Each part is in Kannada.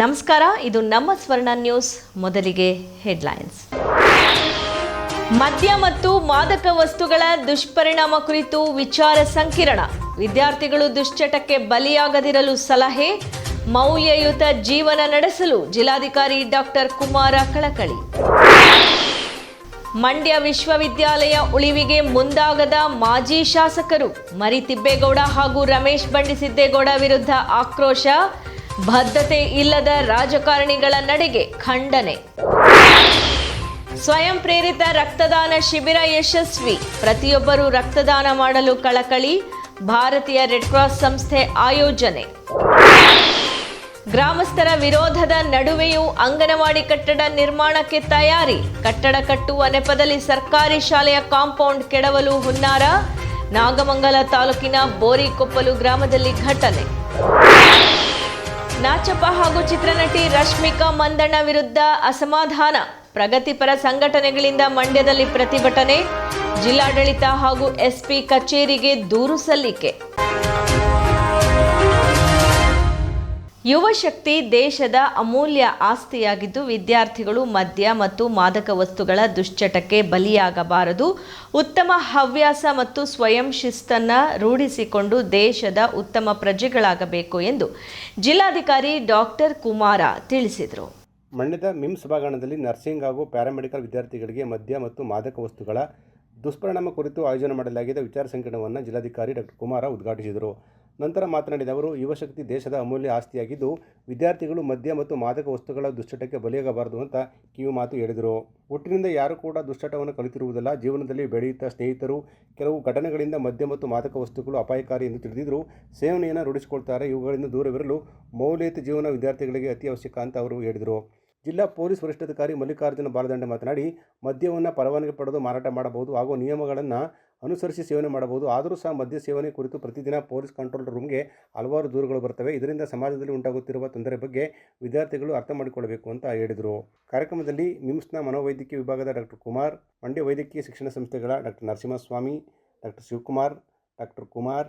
ನಮಸ್ಕಾರ, ಇದು ನಮ್ಮ ಸ್ವರ್ಣ ನ್ಯೂಸ್, ಮೊದಲಿಗೆ ಹೆಡ್ಲೈನ್ಸ್. ಮದ್ಯ ಮತ್ತು ಮಾದಕ ವಸ್ತುಗಳ ದುಷ್ಪರಿಣಾಮ ಕುರಿತು ವಿಚಾರ ಸಂಕಿರಣ. ವಿದ್ಯಾರ್ಥಿಗಳು ದುಶ್ಚಟಕ್ಕೆ ಬಲಿಯಾಗದಿರಲು ಸಲಹೆ, ಮೌಲ್ಯಯುತ ಜೀವನ ನಡೆಸಲು ಜಿಲ್ಲಾಧಿಕಾರಿ ಡಾಕ್ಟರ್ ಕುಮಾರ ಕಳಕಳಿ. ಮಂಡ್ಯ ವಿಶ್ವವಿದ್ಯಾಲಯ ಉಳಿವಿಗೆ ಮುಂದಾಗದ ಮಾಜಿ ಶಾಸಕರು ಮರಿತಿಬ್ಬೇಗೌಡ ಹಾಗೂ ರಮೇಶ್ ಬಂಡಿಸಿದ್ದೇಗೌಡ ವಿರುದ್ಧ ಆಕ್ರೋಶ ಬದ್ಧತೆ ಇಲ್ಲದ ರಾಜಕಾರಣಿಗಳ ನಡೆಗೆ ಖಂಡನೆ. ಸ್ವಯಂ ಪ್ರೇರಿತ ರಕ್ತದಾನ ಶಿಬಿರ ಯಶಸ್ವಿ. ಪ್ರತಿಯೊಬ್ಬರೂ ರಕ್ತದಾನ ಮಾಡಲು ಕಳಕಳಿ. ಭಾರತೀಯ ರೆಡ್ ಕ್ರಾಸ್ ಸಂಸ್ಥೆ ಆಯೋಜನೆ. ಗ್ರಾಮಸ್ಥರ ವಿರೋಧದ ನಡುವೆಯೂ ಅಂಗನವಾಡಿ ಕಟ್ಟಡ ನಿರ್ಮಾಣಕ್ಕೆ ತಯಾರಿ. ಕಟ್ಟಡ ಕಟ್ಟುವ ನೆಪದಲ್ಲಿ ಸರ್ಕಾರಿ ಶಾಲೆಯ ಕಾಂಪೌಂಡ್ ಕೆಡವಲು ಹುನ್ನಾರ. ನಾಗಮಂಗಲ ತಾಲೂಕಿನ ಬೋರಿಕೊಪ್ಪಲು ಗ್ರಾಮದಲ್ಲಿ ಘಟನೆ. ನಾಚಪ್ಪ ಹಾಗೂ ಚಿತ್ರನಟಿ ರಶ್ಮಿಕಾ ಮಂದಣ್ಣ ವಿರುದ್ಧ ಅಸಮಾಧಾನ. ಪ್ರಗತಿಪರ ಸಂಘಟನೆಗಳಿಂದ ಮಂಡ್ಯದಲ್ಲಿ ಪ್ರತಿಭಟನೆ. ಜಿಲ್ಲಾಡಳಿತ ಹಾಗೂ ಎಸ್ಪಿ ಕಚೇರಿಗೆ ದೂರು ಸಲ್ಲಿಕೆ. ಯುವ ಶಕ್ತಿ ದೇಶದ ಅಮೂಲ್ಯ ಆಸ್ತಿಯಾಗಿದ್ದು ವಿದ್ಯಾರ್ಥಿಗಳು ಮದ್ಯ ಮತ್ತು ಮಾದಕ ವಸ್ತುಗಳ ದುಶ್ಚಟಕ್ಕೆ ಬಲಿಯಾಗಬಾರದು. ಉತ್ತಮ ಹವ್ಯಾಸ ಮತ್ತು ಸ್ವಯಂ ಶಿಸ್ತನ್ನು ರೂಢಿಸಿಕೊಂಡು ದೇಶದ ಉತ್ತಮ ಪ್ರಜೆಗಳಾಗಬೇಕು ಎಂದು ಜಿಲ್ಲಾಧಿಕಾರಿ ಡಾಕ್ಟರ್ ಕುಮಾರ ತಿಳಿಸಿದರು. ಮಂಡ್ಯದ ಮಿಮ್ಸ್ ಸಭಾಂಗಣದಲ್ಲಿ ನರ್ಸಿಂಗ್ ಹಾಗೂ ಪ್ಯಾರಾಮೆಡಿಕಲ್ ವಿದ್ಯಾರ್ಥಿಗಳಿಗೆ ಮದ್ಯ ಮತ್ತು ಮಾದಕ ವಸ್ತುಗಳ ದುಷ್ಪರಿಣಾಮ ಕುರಿತು ಆಯೋಜನೆ ಮಾಡಲಾಗಿದ್ದ ವಿಚಾರ ಸಂಕಿರಣವನ್ನು ಜಿಲ್ಲಾಧಿಕಾರಿ ಡಾಕ್ಟರ್ ಕುಮಾರ ಉದ್ಘಾಟಿಸಿದರು. ನಂತರ ಮಾತನಾಡಿದ ಅವರು ಯುವಶಕ್ತಿ ದೇಶದ ಅಮೂಲ್ಯ ಆಸ್ತಿಯಾಗಿದ್ದು, ವಿದ್ಯಾರ್ಥಿಗಳು ಮದ್ಯ ಮತ್ತು ಮಾದಕ ವಸ್ತುಗಳ ದುಶ್ಚಟಕ್ಕೆ ಬಲಿಯಾಗಬಾರದು ಅಂತ ಕಿವಿ ಮಾತು ಹೇಳಿದರು ಒಟ್ಟಿನಿಂದ ಯಾರು ಕೂಡ ದುಶ್ಚಟವನ್ನು ಕಲಿತಿರುವುದಿಲ್ಲ. ಜೀವನದಲ್ಲಿ ಬೆಳೆಯುತ್ತ ಸ್ನೇಹಿತರು ಕೆಲವು ಘಟನೆಗಳಿಂದ ಮದ್ಯ ಮತ್ತು ಮಾದಕ ವಸ್ತುಗಳು ಅಪಾಯಕಾರಿ ಎಂದು ತಿಳಿದಿದ್ದರು, ಸೇವನೆಯನ್ನು ರೂಢಿಸಿಕೊಳ್ತಾರೆ. ಇವುಗಳಿಂದ ದೂರವಿರಲು ಮೌಲ್ಯಯುತ ಜೀವನ ವಿದ್ಯಾರ್ಥಿಗಳಿಗೆ ಅತಿ ಅವಶ್ಯಕ ಅಂತ ಅವರು ಹೇಳಿದರು. ಜಿಲ್ಲಾ ಪೊಲೀಸ್ ವರಿಷ್ಠಾಧಿಕಾರಿ ಮಲ್ಲಿಕಾರ್ಜುನ ಬಾಲದಂಡೆ ಮಾತನಾಡಿ, ಮದ್ಯವನ್ನು ಪರವಾನಗಿ ಪಡೆದು ಮಾರಾಟ ಮಾಡಬಹುದು. ಹಾಗೂ ನಿಯಮಗಳನ್ನು ಅನುಸರಿಸಿ ಸೇವನೆ ಮಾಡಬಹುದು. ಆದರೂ ಸಹ ಮದ್ಯ ಸೇವನೆ ಕುರಿತು ಪ್ರತಿದಿನ ಪೊಲೀಸ್ ಕಂಟ್ರೋಲ್ ರೂಮ್ಗೆ ಹಲವಾರು ದೂರುಗಳು ಬರ್ತವೆ ಇದರಿಂದ ಸಮಾಜದಲ್ಲಿ ಉಂಟಾಗುತ್ತಿರುವ ತೊಂದರೆ ಬಗ್ಗೆ ವಿದ್ಯಾರ್ಥಿಗಳು ಅರ್ಥ ಮಾಡಿಕೊಳ್ಳಬೇಕು ಅಂತ ಹೇಳಿದರು. ಕಾರ್ಯಕ್ರಮದಲ್ಲಿ ಮಿಮ್ಸ್ನ ಮನೋವೈದ್ಯಕೀಯ ವಿಭಾಗದ ಡಾಕ್ಟರ್ ಕುಮಾರ್, ಮಂಡ್ಯ ವೈದ್ಯಕೀಯ ಶಿಕ್ಷಣ ಸಂಸ್ಥೆಗಳ doctor Narasimhaswamy, doctor Shivakumar, doctor Kumar,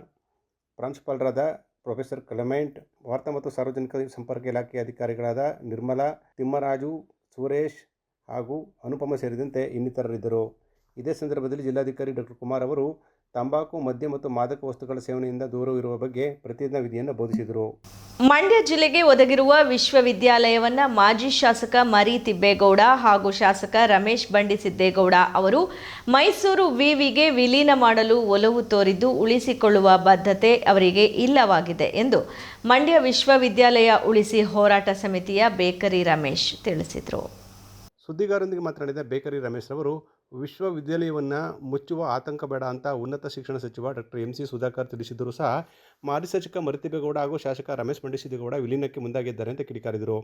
ಪ್ರಾಂಶುಪಾಲರಾದ ಪ್ರೊಫೆಸರ್ ಕ್ಲೆಮೆಂಟ್, ವಾರ್ತಾ ಮತ್ತು ಸಾರ್ವಜನಿಕ ಸಂಪರ್ಕ ಇಲಾಖೆ ಅಧಿಕಾರಿಗಳಾದ ನಿರ್ಮಲಾ ತಿಮ್ಮರಾಜು, ಸುರೇಶ್ ಹಾಗೂ ಅನುಪಮ ಸೇರಿದಂತೆ ಇನ್ನಿತರರಿದ್ದರು. ಇದೇ ಸಂದರ್ಭದಲ್ಲಿ ಜಿಲ್ಲಾಧಿಕಾರಿ ಡಾಕ್ಟರ್ ಕುಮಾರ್ ಅವರು ತಂಬಾಕು ಮದ್ಯ ಮತ್ತು ಮಾದಕ ವಸ್ತುಗಳ ಸೇವನೆಯಿಂದ ದೂರವಿರುವ ಬಗ್ಗೆ ಪ್ರತಿಜ್ಞಾ ವಿಧಿಯನ್ನು ಬೋಧಿಸಿದರು. ಮಂಡ್ಯ ಜಿಲ್ಲೆಗೆ ಒದಗಿರುವ ವಿಶ್ವವಿದ್ಯಾಲಯವನ್ನ ಮಾಜಿ ಶಾಸಕ ಮರಿ ತಿಬ್ಬೇಗೌಡ ಹಾಗೂ ಶಾಸಕ ರಮೇಶ್ ಬಂಡಿ ಸಿದ್ದೇಗೌಡ ಅವರು ಮೈಸೂರು ವಿವಿಗೆ ವಿಲೀನ ಮಾಡಲು ಒಲವು ತೋರಿದ್ದು ಉಳಿಸಿಕೊಳ್ಳುವ ಬದ್ಧತೆ ಅವರಿಗೆ ಇಲ್ಲವಾಗಿದೆ ಎಂದು ಮಂಡ್ಯ ವಿಶ್ವವಿದ್ಯಾಲಯ ಉಳಿಸಿ ಹೋರಾಟ ಸಮಿತಿಯ ಬೇಕರಿ ರಮೇಶ್ ತಿಳಿಸಿದರು. ಸುದ್ದಿಗಾರರೊಂದಿಗೆ ಮಾತನಾಡಿದ ಬೇಕರಿ ರಮೇಶ್ ಅವರು ವಿಶ್ವವಿದ್ಯಾಲಯವನ್ನು ಮುಚ್ಚುವ ಆತಂಕ ಬೇಡ ಅಂತ ಉನ್ನತ ಶಿಕ್ಷಣ ಸಚಿವ ಡಾಕ್ಟರ್ ಎಂ ಸಿ ಸುಧಾಕರ್ ತಿಳಿಸಿದರೂ ಸಹ ಮಾಜಿ ಸಚಿವ ಮರಿತಿಬೇಗೌಡ ಹಾಗೂ ಶಾಸಕ ರಮೇಶ್ ಮಂಡಿಸಿದೇಗೌಡ ವಿಲೀನಕ್ಕೆ ಮುಂದಾಗಿದ್ದಾರೆ ಅಂತ ಕಿಡಿಕಾರಿದರು.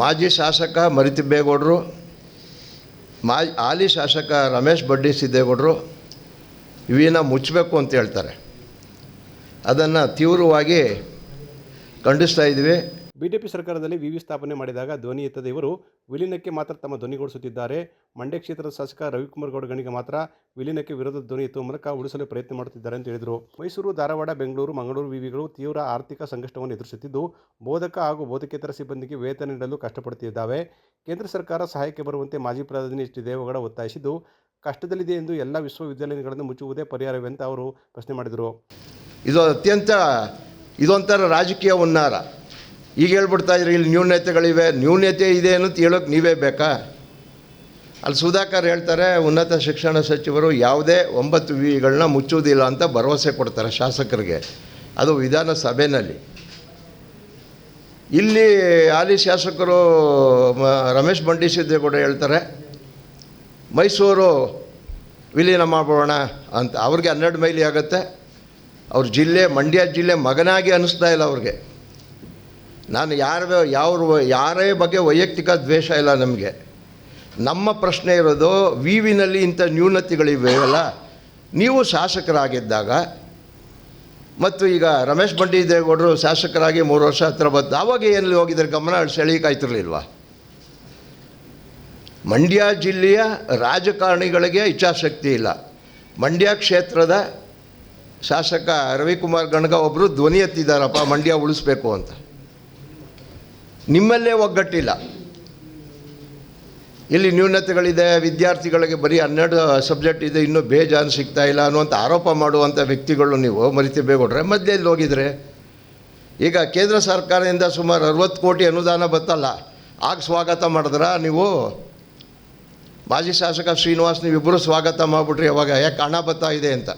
ಮಾಜಿ ಶಾಸಕ ಮರಿತಿಬ್ಬೇಗೌಡರು ಮಾ ಹಾಲಿ ಶಾಸಕ ರಮೇಶ್ ಬಡ್ಡಿ ಸಿದ್ದೇಗೌಡರು ಇವನ್ನ ಮುಚ್ಚಬೇಕು ಅಂತ ಹೇಳ್ತಾರೆ. ಅದನ್ನು ತೀವ್ರವಾಗಿ ಖಂಡಿಸ್ತಾ ಇದ್ದೀವಿ ಬಿಜೆಪಿ ಸರ್ಕಾರದಲ್ಲಿ ವಿವಿ ಸ್ಥಾಪನೆ ಮಾಡಿದಾಗ ಧ್ವನಿ ಎತ್ತದ ಇವರು ವಿಲೀನಕ್ಕೆ ಮಾತ್ರ ತಮ್ಮ ಧ್ವನಿಗೊಳಿಸುತ್ತಿದ್ದಾರೆ ಮಂಡ್ಯ ಕ್ಷೇತ್ರದ ಶಾಸಕ ರವಿಕುಮಾರ್ ಗೌಡ ಗಣಿಗೆ ಮಾತ್ರ ವಿಲೀನಕ್ಕೆ ವಿರೋಧ ಧ್ವನಿ ಎತ್ತುವ ಮೂಲಕ ಉಳಿಸಲು ಪ್ರಯತ್ನ ಮಾಡುತ್ತಿದ್ದಾರೆ ಅಂತ ಹೇಳಿದರು. ಮೈಸೂರು, ಧಾರವಾಡ, ಬೆಂಗಳೂರು, ಮಂಗಳೂರು ವಿವಿಗಳು ತೀವ್ರ ಆರ್ಥಿಕ ಸಂಕಷ್ಟವನ್ನು ಎದುರಿಸುತ್ತಿದ್ದು, ಬೋಧಕ ಹಾಗೂ ಬೋಧಕೇತರ ಸಿಬ್ಬಂದಿಗೆ ವೇತನ ನೀಡಲು ಕಷ್ಟಪಡುತ್ತಿದ್ದಾವೆ. ಕೇಂದ್ರ ಸರ್ಕಾರ ಸಹಾಯಕ್ಕೆ ಬರುವಂತೆ ಮಾಜಿ ಪ್ರಧಾನಿ ಎಚ್ ಡಿ ದೇವೇಗೌಡ ಒತ್ತಾಯಿಸಿದ್ದು, ಕಷ್ಟದಲ್ಲಿದೆ ಎಂದು ಎಲ್ಲ ವಿಶ್ವವಿದ್ಯಾಲಯಗಳನ್ನು ಮುಚ್ಚುವುದೇ ಪರಿಹಾರವೇ ಅಂತ ಅವರು ಪ್ರಶ್ನೆ ಮಾಡಿದರು. ಇದು ಅತ್ಯಂತ, ಇದೊಂಥರ ರಾಜಕೀಯ ಹುನ್ನಾರ. ಈಗ ಹೇಳ್ಬಿಡ್ತಾ ಇದ್ರಿ, ಇಲ್ಲಿ ನ್ಯೂನತೆಗಳಿವೆ. ನ್ಯೂನತೆ ಇದೆ ಅಂತ ಹೇಳೋಕೆ ನೀವೇ ಬೇಕಾ? ಅಲ್ಲಿ ಸುಧಾಕರ್ ಹೇಳ್ತಾರೆ, ಉನ್ನತ ಶಿಕ್ಷಣ ಸಚಿವರು ಯಾವುದೇ ಒಂಬತ್ತು ವಿಗಳನ್ನ ಮುಚ್ಚುವುದಿಲ್ಲ ಅಂತ ಭರವಸೆ ಕೊಡ್ತಾರೆ ಶಾಸಕರಿಗೆ. ಅದು ವಿಧಾನಸಭೆಯಲ್ಲಿ ಇಲ್ಲಿ ಹಾಲಿ ಶಾಸಕರು ರಮೇಶ್ ಬಂಡಿ ಸಿದ್ದೇಗೌಡ ಹೇಳ್ತಾರೆ, ಮೈಸೂರು ವಿಲೀನ ಮಾಡೋಣ ಅಂತ. ಅವ್ರಿಗೆ ಹನ್ನೆರಡು ಮೈಲಿ ಆಗುತ್ತೆ. ಅವ್ರ ಜಿಲ್ಲೆ, ಮಂಡ್ಯ ಜಿಲ್ಲೆ ಮಗನಾಗಿ ಅನ್ನಿಸ್ತಾ ಇಲ್ಲ ಅವ್ರಿಗೆ. ನಾನು ಯಾರ ಯಾವ ಯಾರೇ ಬಗ್ಗೆ ವೈಯಕ್ತಿಕ ದ್ವೇಷ ಇಲ್ಲ ನಮಗೆ. ನಮ್ಮ ಪ್ರಶ್ನೆ ಇರೋದು ವಿವಿನಲ್ಲಿ ಇಂಥ ನ್ಯೂನತೆಗಳಿವೆಯಲ್ಲ ನೀವು ಶಾಸಕರಾಗಿದ್ದಾಗ ಮತ್ತು ಈಗ ರಮೇಶ್ ಬಂಡಿ ದೇವೇಗೌಡರು ಶಾಸಕರಾಗಿ ಮೂರು ವರ್ಷ ಹತ್ರ ಬಂದು ಆವಾಗ ಎಲ್ಲಿ ಹೋಗಿದ್ದಾರೆ ಗಮನ? ಸೆಳೀಕಾಯ್ತಿರ್ಲಿಲ್ವಾ ಮಂಡ್ಯ ಜಿಲ್ಲೆಯ ರಾಜಕಾರಣಿಗಳಿಗೆ ಇಚ್ಛಾಶಕ್ತಿ ಇಲ್ಲ. ಮಂಡ್ಯ ಕ್ಷೇತ್ರದ ಶಾಸಕ ರವಿಕುಮಾರ್ ಗಣಗ ಒಬ್ಬರು ಧ್ವನಿ ಎತ್ತಿದ್ದಾರಪ್ಪ, ಮಂಡ್ಯ ಉಳಿಸ್ಬೇಕು ಅಂತ. ನಿಮ್ಮಲ್ಲೇ ಒಗ್ಗಟ್ಟಿಲ್ಲ. ಇಲ್ಲಿ ನ್ಯೂನತೆಗಳಿದೆ, ವಿದ್ಯಾರ್ಥಿಗಳಿಗೆ ಬರೀ ಹನ್ನೆರಡು ಸಬ್ಜೆಕ್ಟ್ ಇದೆ, ಇನ್ನೂ ಬೇಜಾನ್ ಸಿಗ್ತಾ ಇಲ್ಲ ಅನ್ನುವಂಥ ಆರೋಪ ಮಾಡುವಂಥ ವ್ಯಕ್ತಿಗಳು ನೀವು ಮರಿತಿಬೇಗೌಡ್ರೆ ಮಧ್ಯದಲ್ಲಿ ಹೋಗಿದ್ರೆ, ಈಗ ಕೇಂದ್ರ ಸರ್ಕಾರದಿಂದ ಸುಮಾರು ಅರವತ್ತು ಕೋಟಿ ಅನುದಾನ ಬತ್ತಲ್ಲ. ಆಗ ಸ್ವಾಗತ ಮಾಡಿದ್ರ ನೀವು? ಮಾಜಿ ಶಾಸಕ ಶ್ರೀನಿವಾಸ್ ನೀವಿಬ್ಬರು ಸ್ವಾಗತ ಮಾಡಿಬಿಟ್ರಿ, ಅವಾಗ ಯಾಕೆ ಹಣ ಬರ್ತಾ ಇದೆ ಅಂತ.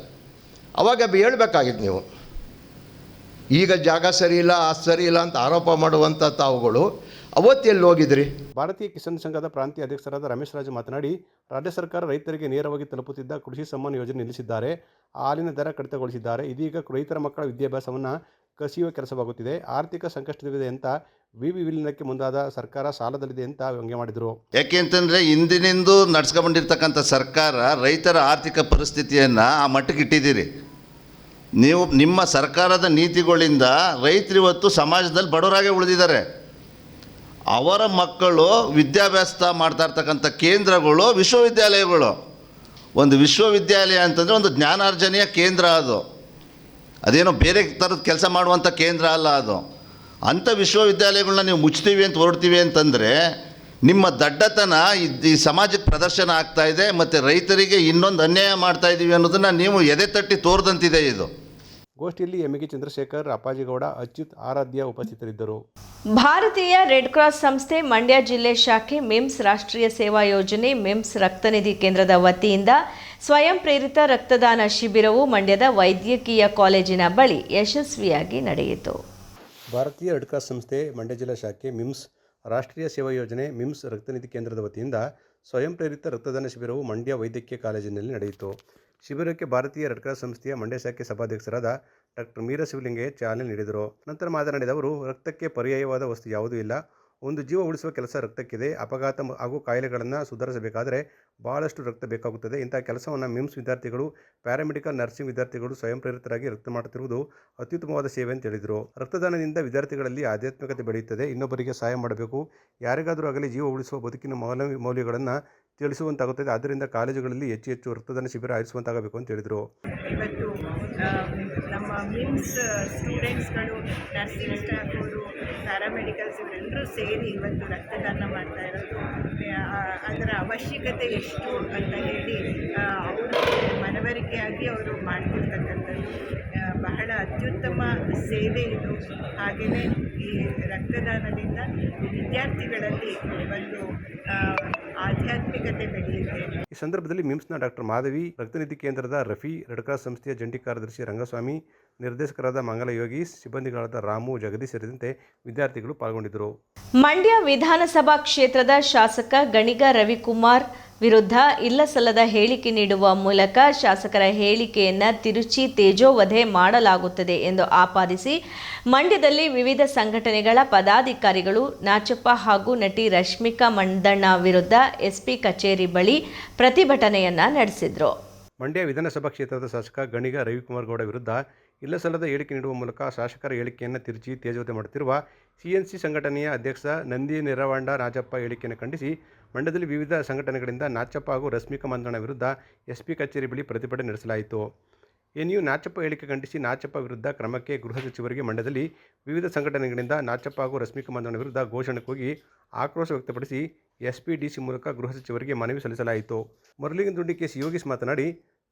ಅವಾಗ ಹೇಳ್ಬೇಕಾಗಿತ್ತು ನೀವು. ಈಗ ಜಾಗ ಸರಿ ಇಲ್ಲ ಆ ಸರಿ ಇಲ್ಲ ಅಂತ ಆರೋಪ ಮಾಡುವಂಥ ತಾವುಗಳು ಅವತ್ತೆಲ್ಲಿ ಹೋಗಿದ್ರಿ? ಭಾರತೀಯ ಕಿಸಾನ್ ಸಂಘದ ಪ್ರಾಂತೀಯ ಅಧ್ಯಕ್ಷರಾದ ರಮೇಶ್ ರಾಜು ಮಾತನಾಡಿ ರಾಜ್ಯ ಸರ್ಕಾರ ರೈತರಿಗೆ ನೇರವಾಗಿ ತಲುಪುತ್ತಿದ್ದ ಕೃಷಿ ಸಮ್ಮಾನ ಯೋಜನೆ ನಿಲ್ಲಿಸಿದ್ದಾರೆ. ಹಾಲಿನ ದರ ಕಡಿತಗೊಳಿಸಿದ್ದಾರೆ. ಇದೀಗ ರೈತರ ಮಕ್ಕಳ ವಿದ್ಯಾಭ್ಯಾಸವನ್ನು ಕಸಿಯುವ ಕೆಲಸವಾಗುತ್ತಿದೆ. ಆರ್ಥಿಕ ಸಂಕಷ್ಟವಿದೆ ಅಂತ ವಿವಿ ವಿಲೀನಕ್ಕೆ ಮುಂದಾದ ಸರ್ಕಾರ ಸಾಲದಲ್ಲಿದೆ ಅಂತ ವ್ಯಂಗ್ಯ ಮಾಡಿದರು. ಯಾಕೆಂತಂದರೆ ಇಂದಿನಿಂದ ನಡ್ಸ್ಕೊಂಡ್ಬಂದಿರ್ತಕ್ಕಂಥ ಸರ್ಕಾರ ರೈತರ ಆರ್ಥಿಕ ಪರಿಸ್ಥಿತಿಯನ್ನು ಆ ಮಟ್ಟಕ್ಕೆ ಇಟ್ಟಿದ್ದೀರಿ. ನೀವು ನಿಮ್ಮ ಸರ್ಕಾರದ ನೀತಿಗಳಿಂದ ರೈತರು ಇವತ್ತು ಸಮಾಜದಲ್ಲಿ ಬಡವರಾಗೆ ಉಳಿದಿದ್ದಾರೆ. ಅವರ ಮಕ್ಕಳು ವಿದ್ಯಾಭ್ಯಾಸ ಮಾಡ್ತಾ ಇರ್ತಕ್ಕಂಥ ಕೇಂದ್ರಗಳು ವಿಶ್ವವಿದ್ಯಾಲಯಗಳು. ಒಂದು ವಿಶ್ವವಿದ್ಯಾಲಯ ಅಂತಂದರೆ ಒಂದು ಜ್ಞಾನಾರ್ಜನೆಯ ಕೇಂದ್ರ ಅದು. ಅದೇನೋ ಬೇರೆ ಥರದ ಕೆಲಸ ಮಾಡುವಂಥ ಕೇಂದ್ರ ಅಲ್ಲ ಅದು. ಅಂಥ ವಿಶ್ವವಿದ್ಯಾಲಯಗಳನ್ನ ನೀವು ಮುಚ್ತೀವಿ ಅಂತ ಹೊರಡ್ತೀವಿ ಅಂತಂದರೆ ನಿಮ್ಮ ದಡ್ಡತನ ಇದ್- ಈ ಸಮಾಜಕ್ಕೆ ಪ್ರದರ್ಶನ ಆಗ್ತಾ ಇದೆ ಮತ್ತು ರೈತರಿಗೆ ಇನ್ನೊಂದು ಅನ್ಯಾಯ ಮಾಡ್ತಾ ಇದ್ದೀವಿ ಅನ್ನೋದನ್ನು ನೀವು ಎದೆ ತಟ್ಟಿ ತೋರಿದಂತಿದೆ ಇದು. ಗೋಷ್ಠಿಯಲ್ಲಿ ಎಮ್ಮಿಗೆ ಚಂದ್ರಶೇಖರ್ ಅಪ್ಪಾಜಿಗೌಡ ಅಚ್ಯುತ್ ಆರಾಧ್ಯ ಉಪಸ್ಥಿತರಿದ್ದರು. ಭಾರತೀಯ ರೆಡ್ ಕ್ರಾಸ್ ಸಂಸ್ಥೆ ಮಂಡ್ಯ ಜಿಲ್ಲೆ ಶಾಖೆ ಮಿಮ್ಸ್ ರಾಷ್ಟ್ರೀಯ ಸೇವಾ ಯೋಜನೆ ಮಿಮ್ಸ್ ರಕ್ತನಿಧಿ ಕೇಂದ್ರದ ವತಿಯಿಂದ ಸ್ವಯಂ ಪ್ರೇರಿತ ರಕ್ತದಾನ ಶಿಬಿರವು ಮಂಡ್ಯದ ವೈದ್ಯಕೀಯ ಕಾಲೇಜಿನ ಬಳಿ ಯಶಸ್ವಿಯಾಗಿ ನಡೆಯಿತು. ಭಾರತೀಯ ರೆಡ್ ಕ್ರಾಸ್ ಸಂಸ್ಥೆ ಮಂಡ್ಯ ಜಿಲ್ಲಾ ಶಾಖೆ ಮಿಮ್ಸ್ ರಾಷ್ಟ್ರೀಯ ಸೇವಾ ಯೋಜನೆ ಮಿಮ್ಸ್ ರಕ್ತನಿಧಿ ಕೇಂದ್ರದ ವತಿಯಿಂದ ಸ್ವಯಂ ಪ್ರೇರಿತ ರಕ್ತದಾನ ಶಿಬಿರವು ಮಂಡ್ಯ ವೈದ್ಯಕೀಯ ಕಾಲೇಜಿನಲ್ಲಿ ನಡೆಯಿತು. ಶಿಬಿರಕ್ಕೆ ಭಾರತೀಯ ರೆಡ್ ಸಂಸ್ಥೆಯ ಮಂಡ್ಯ ಶಾಖೆ ಸಭಾಧ್ಯಕ್ಷರಾದ ಡಾಕ್ಟರ್ ಮೀರಾ ಶಿವಲಿಂಗಯ್ಯ ಚಾಲನೆ ನೀಡಿದರು. ನಂತರ ಮಾತನಾಡಿದ ಅವರು, ರಕ್ತಕ್ಕೆ ಪರ್ಯಾಯವಾದ ವಸ್ತು ಯಾವುದೂ ಇಲ್ಲ. ಒಂದು ಜೀವ ಉಳಿಸುವ ಕೆಲಸ ರಕ್ತಕ್ಕಿದೆ. ಅಪಘಾತ ಹಾಗೂ ಕಾಯಿಲೆಗಳನ್ನು ಸುಧಾರಿಸಬೇಕಾದರೆ ಭಾಳಷ್ಟು ರಕ್ತ ಬೇಕಾಗುತ್ತದೆ. ಇಂತಹ ಕೆಲಸವನ್ನು ಮಿಮ್ಸ್ ವಿದ್ಯಾರ್ಥಿಗಳು, ಪ್ಯಾರಾಮೆಡಿಕಲ್ ನರ್ಸಿಂಗ್ ವಿದ್ಯಾರ್ಥಿಗಳು ಸ್ವಯಂ ಪ್ರೇರಿತರಾಗಿ ರಕ್ತ ಮಾಡುತ್ತಿರುವುದು ಅತ್ಯುತ್ತಮವಾದ ಸೇವೆ ಅಂತ ಹೇಳಿದರು. ರಕ್ತದಾನದಿಂದ ವಿದ್ಯಾರ್ಥಿಗಳಲ್ಲಿ ಆಧ್ಯಾತ್ಮಿಕತೆ ಬೆಳೆಯುತ್ತದೆ. ಇನ್ನೊಬ್ಬರಿಗೆ ಸಹಾಯ ಮಾಡಬೇಕು. ಯಾರಿಗಾದರೂ ಆಗಲಿ ಜೀವ ಉಳಿಸುವ ಬದುಕಿನ ಮೌಲ್ಯ, ಮೌಲ್ಯಗಳನ್ನು ತಿಳಿಸುವಂತಾಗುತ್ತದೆ. ಆದ್ದರಿಂದ ಕಾಲೇಜುಗಳಲ್ಲಿ ಹೆಚ್ಚು ಹೆಚ್ಚು ರಕ್ತದಾನ ಶಿಬಿರ ಆಯೋಜಿಸುವಂತಾಗಬೇಕು ಅಂತ ಹೇಳಿದರು. ನಮ್ಮ ಮಿಮ್ಸ್ ಸ್ಟೂಡೆಂಟ್ಸ್ಗಳು, ನರ್ಸಿಂಗ್ ಸ್ಟಾಫ್ ಪ್ಯಾರಾಮೆಡಿಕಲ್ಸ್ ಇವರೆಲ್ಲರೂ ಸೇರಿ ಇವತ್ತು ರಕ್ತದಾನ ಮಾಡ್ತಾ ಇರೋದು ಅದರ ಅವಶ್ಯಕತೆ ಎಷ್ಟು ಅಂತ ಹೇಳಿ ಅವರು ಮನವರಿಕೆಯಾಗಿ ಅವರು ಮಾಡ್ತಿರ್ತಕ್ಕಂಥದ್ದು. ಬಹಳ ಅತ್ಯುತ್ತಮ ಸೇವೆ ಇದು. ಹಾಗೆಯೇ ಈ ರಕ್ತದಾನದಿಂದ ವಿದ್ಯಾರ್ಥಿಗಳಲ್ಲಿ ಒಂದು ಆಧ್ಯಾತ್ಮಿಕತೆ ಈ ಸಂದರ್ಭದಲ್ಲಿ ಮಿಮ್ಸ್ನ ಡಾಕ್ಟರ್ ಮಾಧವಿ, ರಕ್ತನಿಧಿ ಕೇಂದ್ರದ ರಫಿ, ರೆಡ್ ಕ್ರಾಸ್ ಸಂಸ್ಥೆಯ ಜಂಟಿ ಕಾರ್ಯದರ್ಶಿ ರಂಗಸ್ವಾಮಿ ನಿರ್ದೇಶಕರಾದ ಮಂಗಲ ಯೋಗಿ ಸಿಬ್ಬಂದಿಗಳಾದ ರಾಮು, ಜಗದೀಶ್ ಸೇರಿದಂತೆ ವಿದ್ಯಾರ್ಥಿಗಳು ಪಾಲ್ಗೊಂಡಿದ್ದರು. ಮಂಡ್ಯ ವಿಧಾನಸಭಾ ಕ್ಷೇತ್ರದ ಶಾಸಕ ಗಣಿಗ ರವಿಕುಮಾರ್ ವಿರುದ್ಧ ಇಲ್ಲಸಲ್ಲದ ಹೇಳಿಕೆ ನೀಡುವ ಮೂಲಕ ಶಾಸಕರ ಹೇಳಿಕೆಯನ್ನು ತಿರುಚಿ ತೇಜೋವಧೆ ಮಾಡಲಾಗುತ್ತದೆ ಎಂದು ಆಪಾದಿಸಿ, ಮಂಡ್ಯದಲ್ಲಿ ವಿವಿಧ ಸಂಘಟನೆಗಳ ಪದಾಧಿಕಾರಿಗಳು ನಾಚಪ್ಪ ಹಾಗೂ ನಟಿ ರಶ್ಮಿಕಾ ಮಂದಣ್ಣ ವಿರುದ್ಧ ಎಸ್ಪಿ ಕಚೇರಿ ಬಳಿ ಪ್ರತಿಭಟನೆಯನ್ನ ನಡೆಸಿದ್ರು. ಮಂಡ್ಯ ವಿಧಾನಸಭಾ ಕ್ಷೇತ್ರದ ಶಾಸಕ ಗಣಿಗ ರವಿಕುಮಾರ್ ಗೌಡ ವಿರುದ್ಧ ಇಲ್ಲಸಲ್ಲದ ಹೇಳಿಕೆ ನೀಡುವ ಮೂಲಕ ಶಾಸಕರ ಹೇಳಿಕೆಯನ್ನು ತಿರುಚಿ ತೇಜವತೆ ಮಾಡುತ್ತಿರುವ ಸಿಎನ್ಸಿ ಸಂಘಟನೆಯ ಅಧ್ಯಕ್ಷ ನಂದಿ ನಿರವಾಂಡ ರಾಜಪ್ಪ ಹೇಳಿಕೆಯನ್ನು ಖಂಡಿಸಿ ಮಂಡ್ಯದಲ್ಲಿ ವಿವಿಧ ಸಂಘಟನೆಗಳಿಂದ ನಾಚಪ್ಪ ಹಾಗೂ ರಶ್ಮಿಕಾ ಮಂದಣ್ಣ ವಿರುದ್ಧ ಎಸ್ಪಿ ಕಚೇರಿ ಬಳಿ ಪ್ರತಿಭಟನೆ ನಡೆಸಲಾಯಿತು. ಎನ್ಯು ನಾಚಪ್ಪ ಹೇಳಿಕೆ ಖಂಡಿಸಿ ನಾಚಪ್ಪ ವಿರುದ್ಧ ಕ್ರಮಕ್ಕೆ ಗೃಹ ಸಚಿವರಿಗೆ ಮಂಡ್ಯದಲ್ಲಿ ವಿವಿಧ ಸಂಘಟನೆಗಳಿಂದ ನಾಚಪ್ಪ ಹಾಗೂ ರಶ್ಮಿಕಾ ಮಂದಣ್ಣ ವಿರುದ್ಧ ಘೋಷಣೆ ಕೂಗಿ ಆಕ್ರೋಶ ವ್ಯಕ್ತಪಡಿಸಿ ಎಸ್ಪಿ ಡಿಸಿ ಮೂಲಕ ಗೃಹ ಸಚಿವರಿಗೆ ಮನವಿ ಸಲ್ಲಿಸಲಾಯಿತು. ಮುರಳಿಗಂದುಂಡಿ ಕೆಸಿ ಯೋಗೀಶ್ ಮಾತನಾಡಿ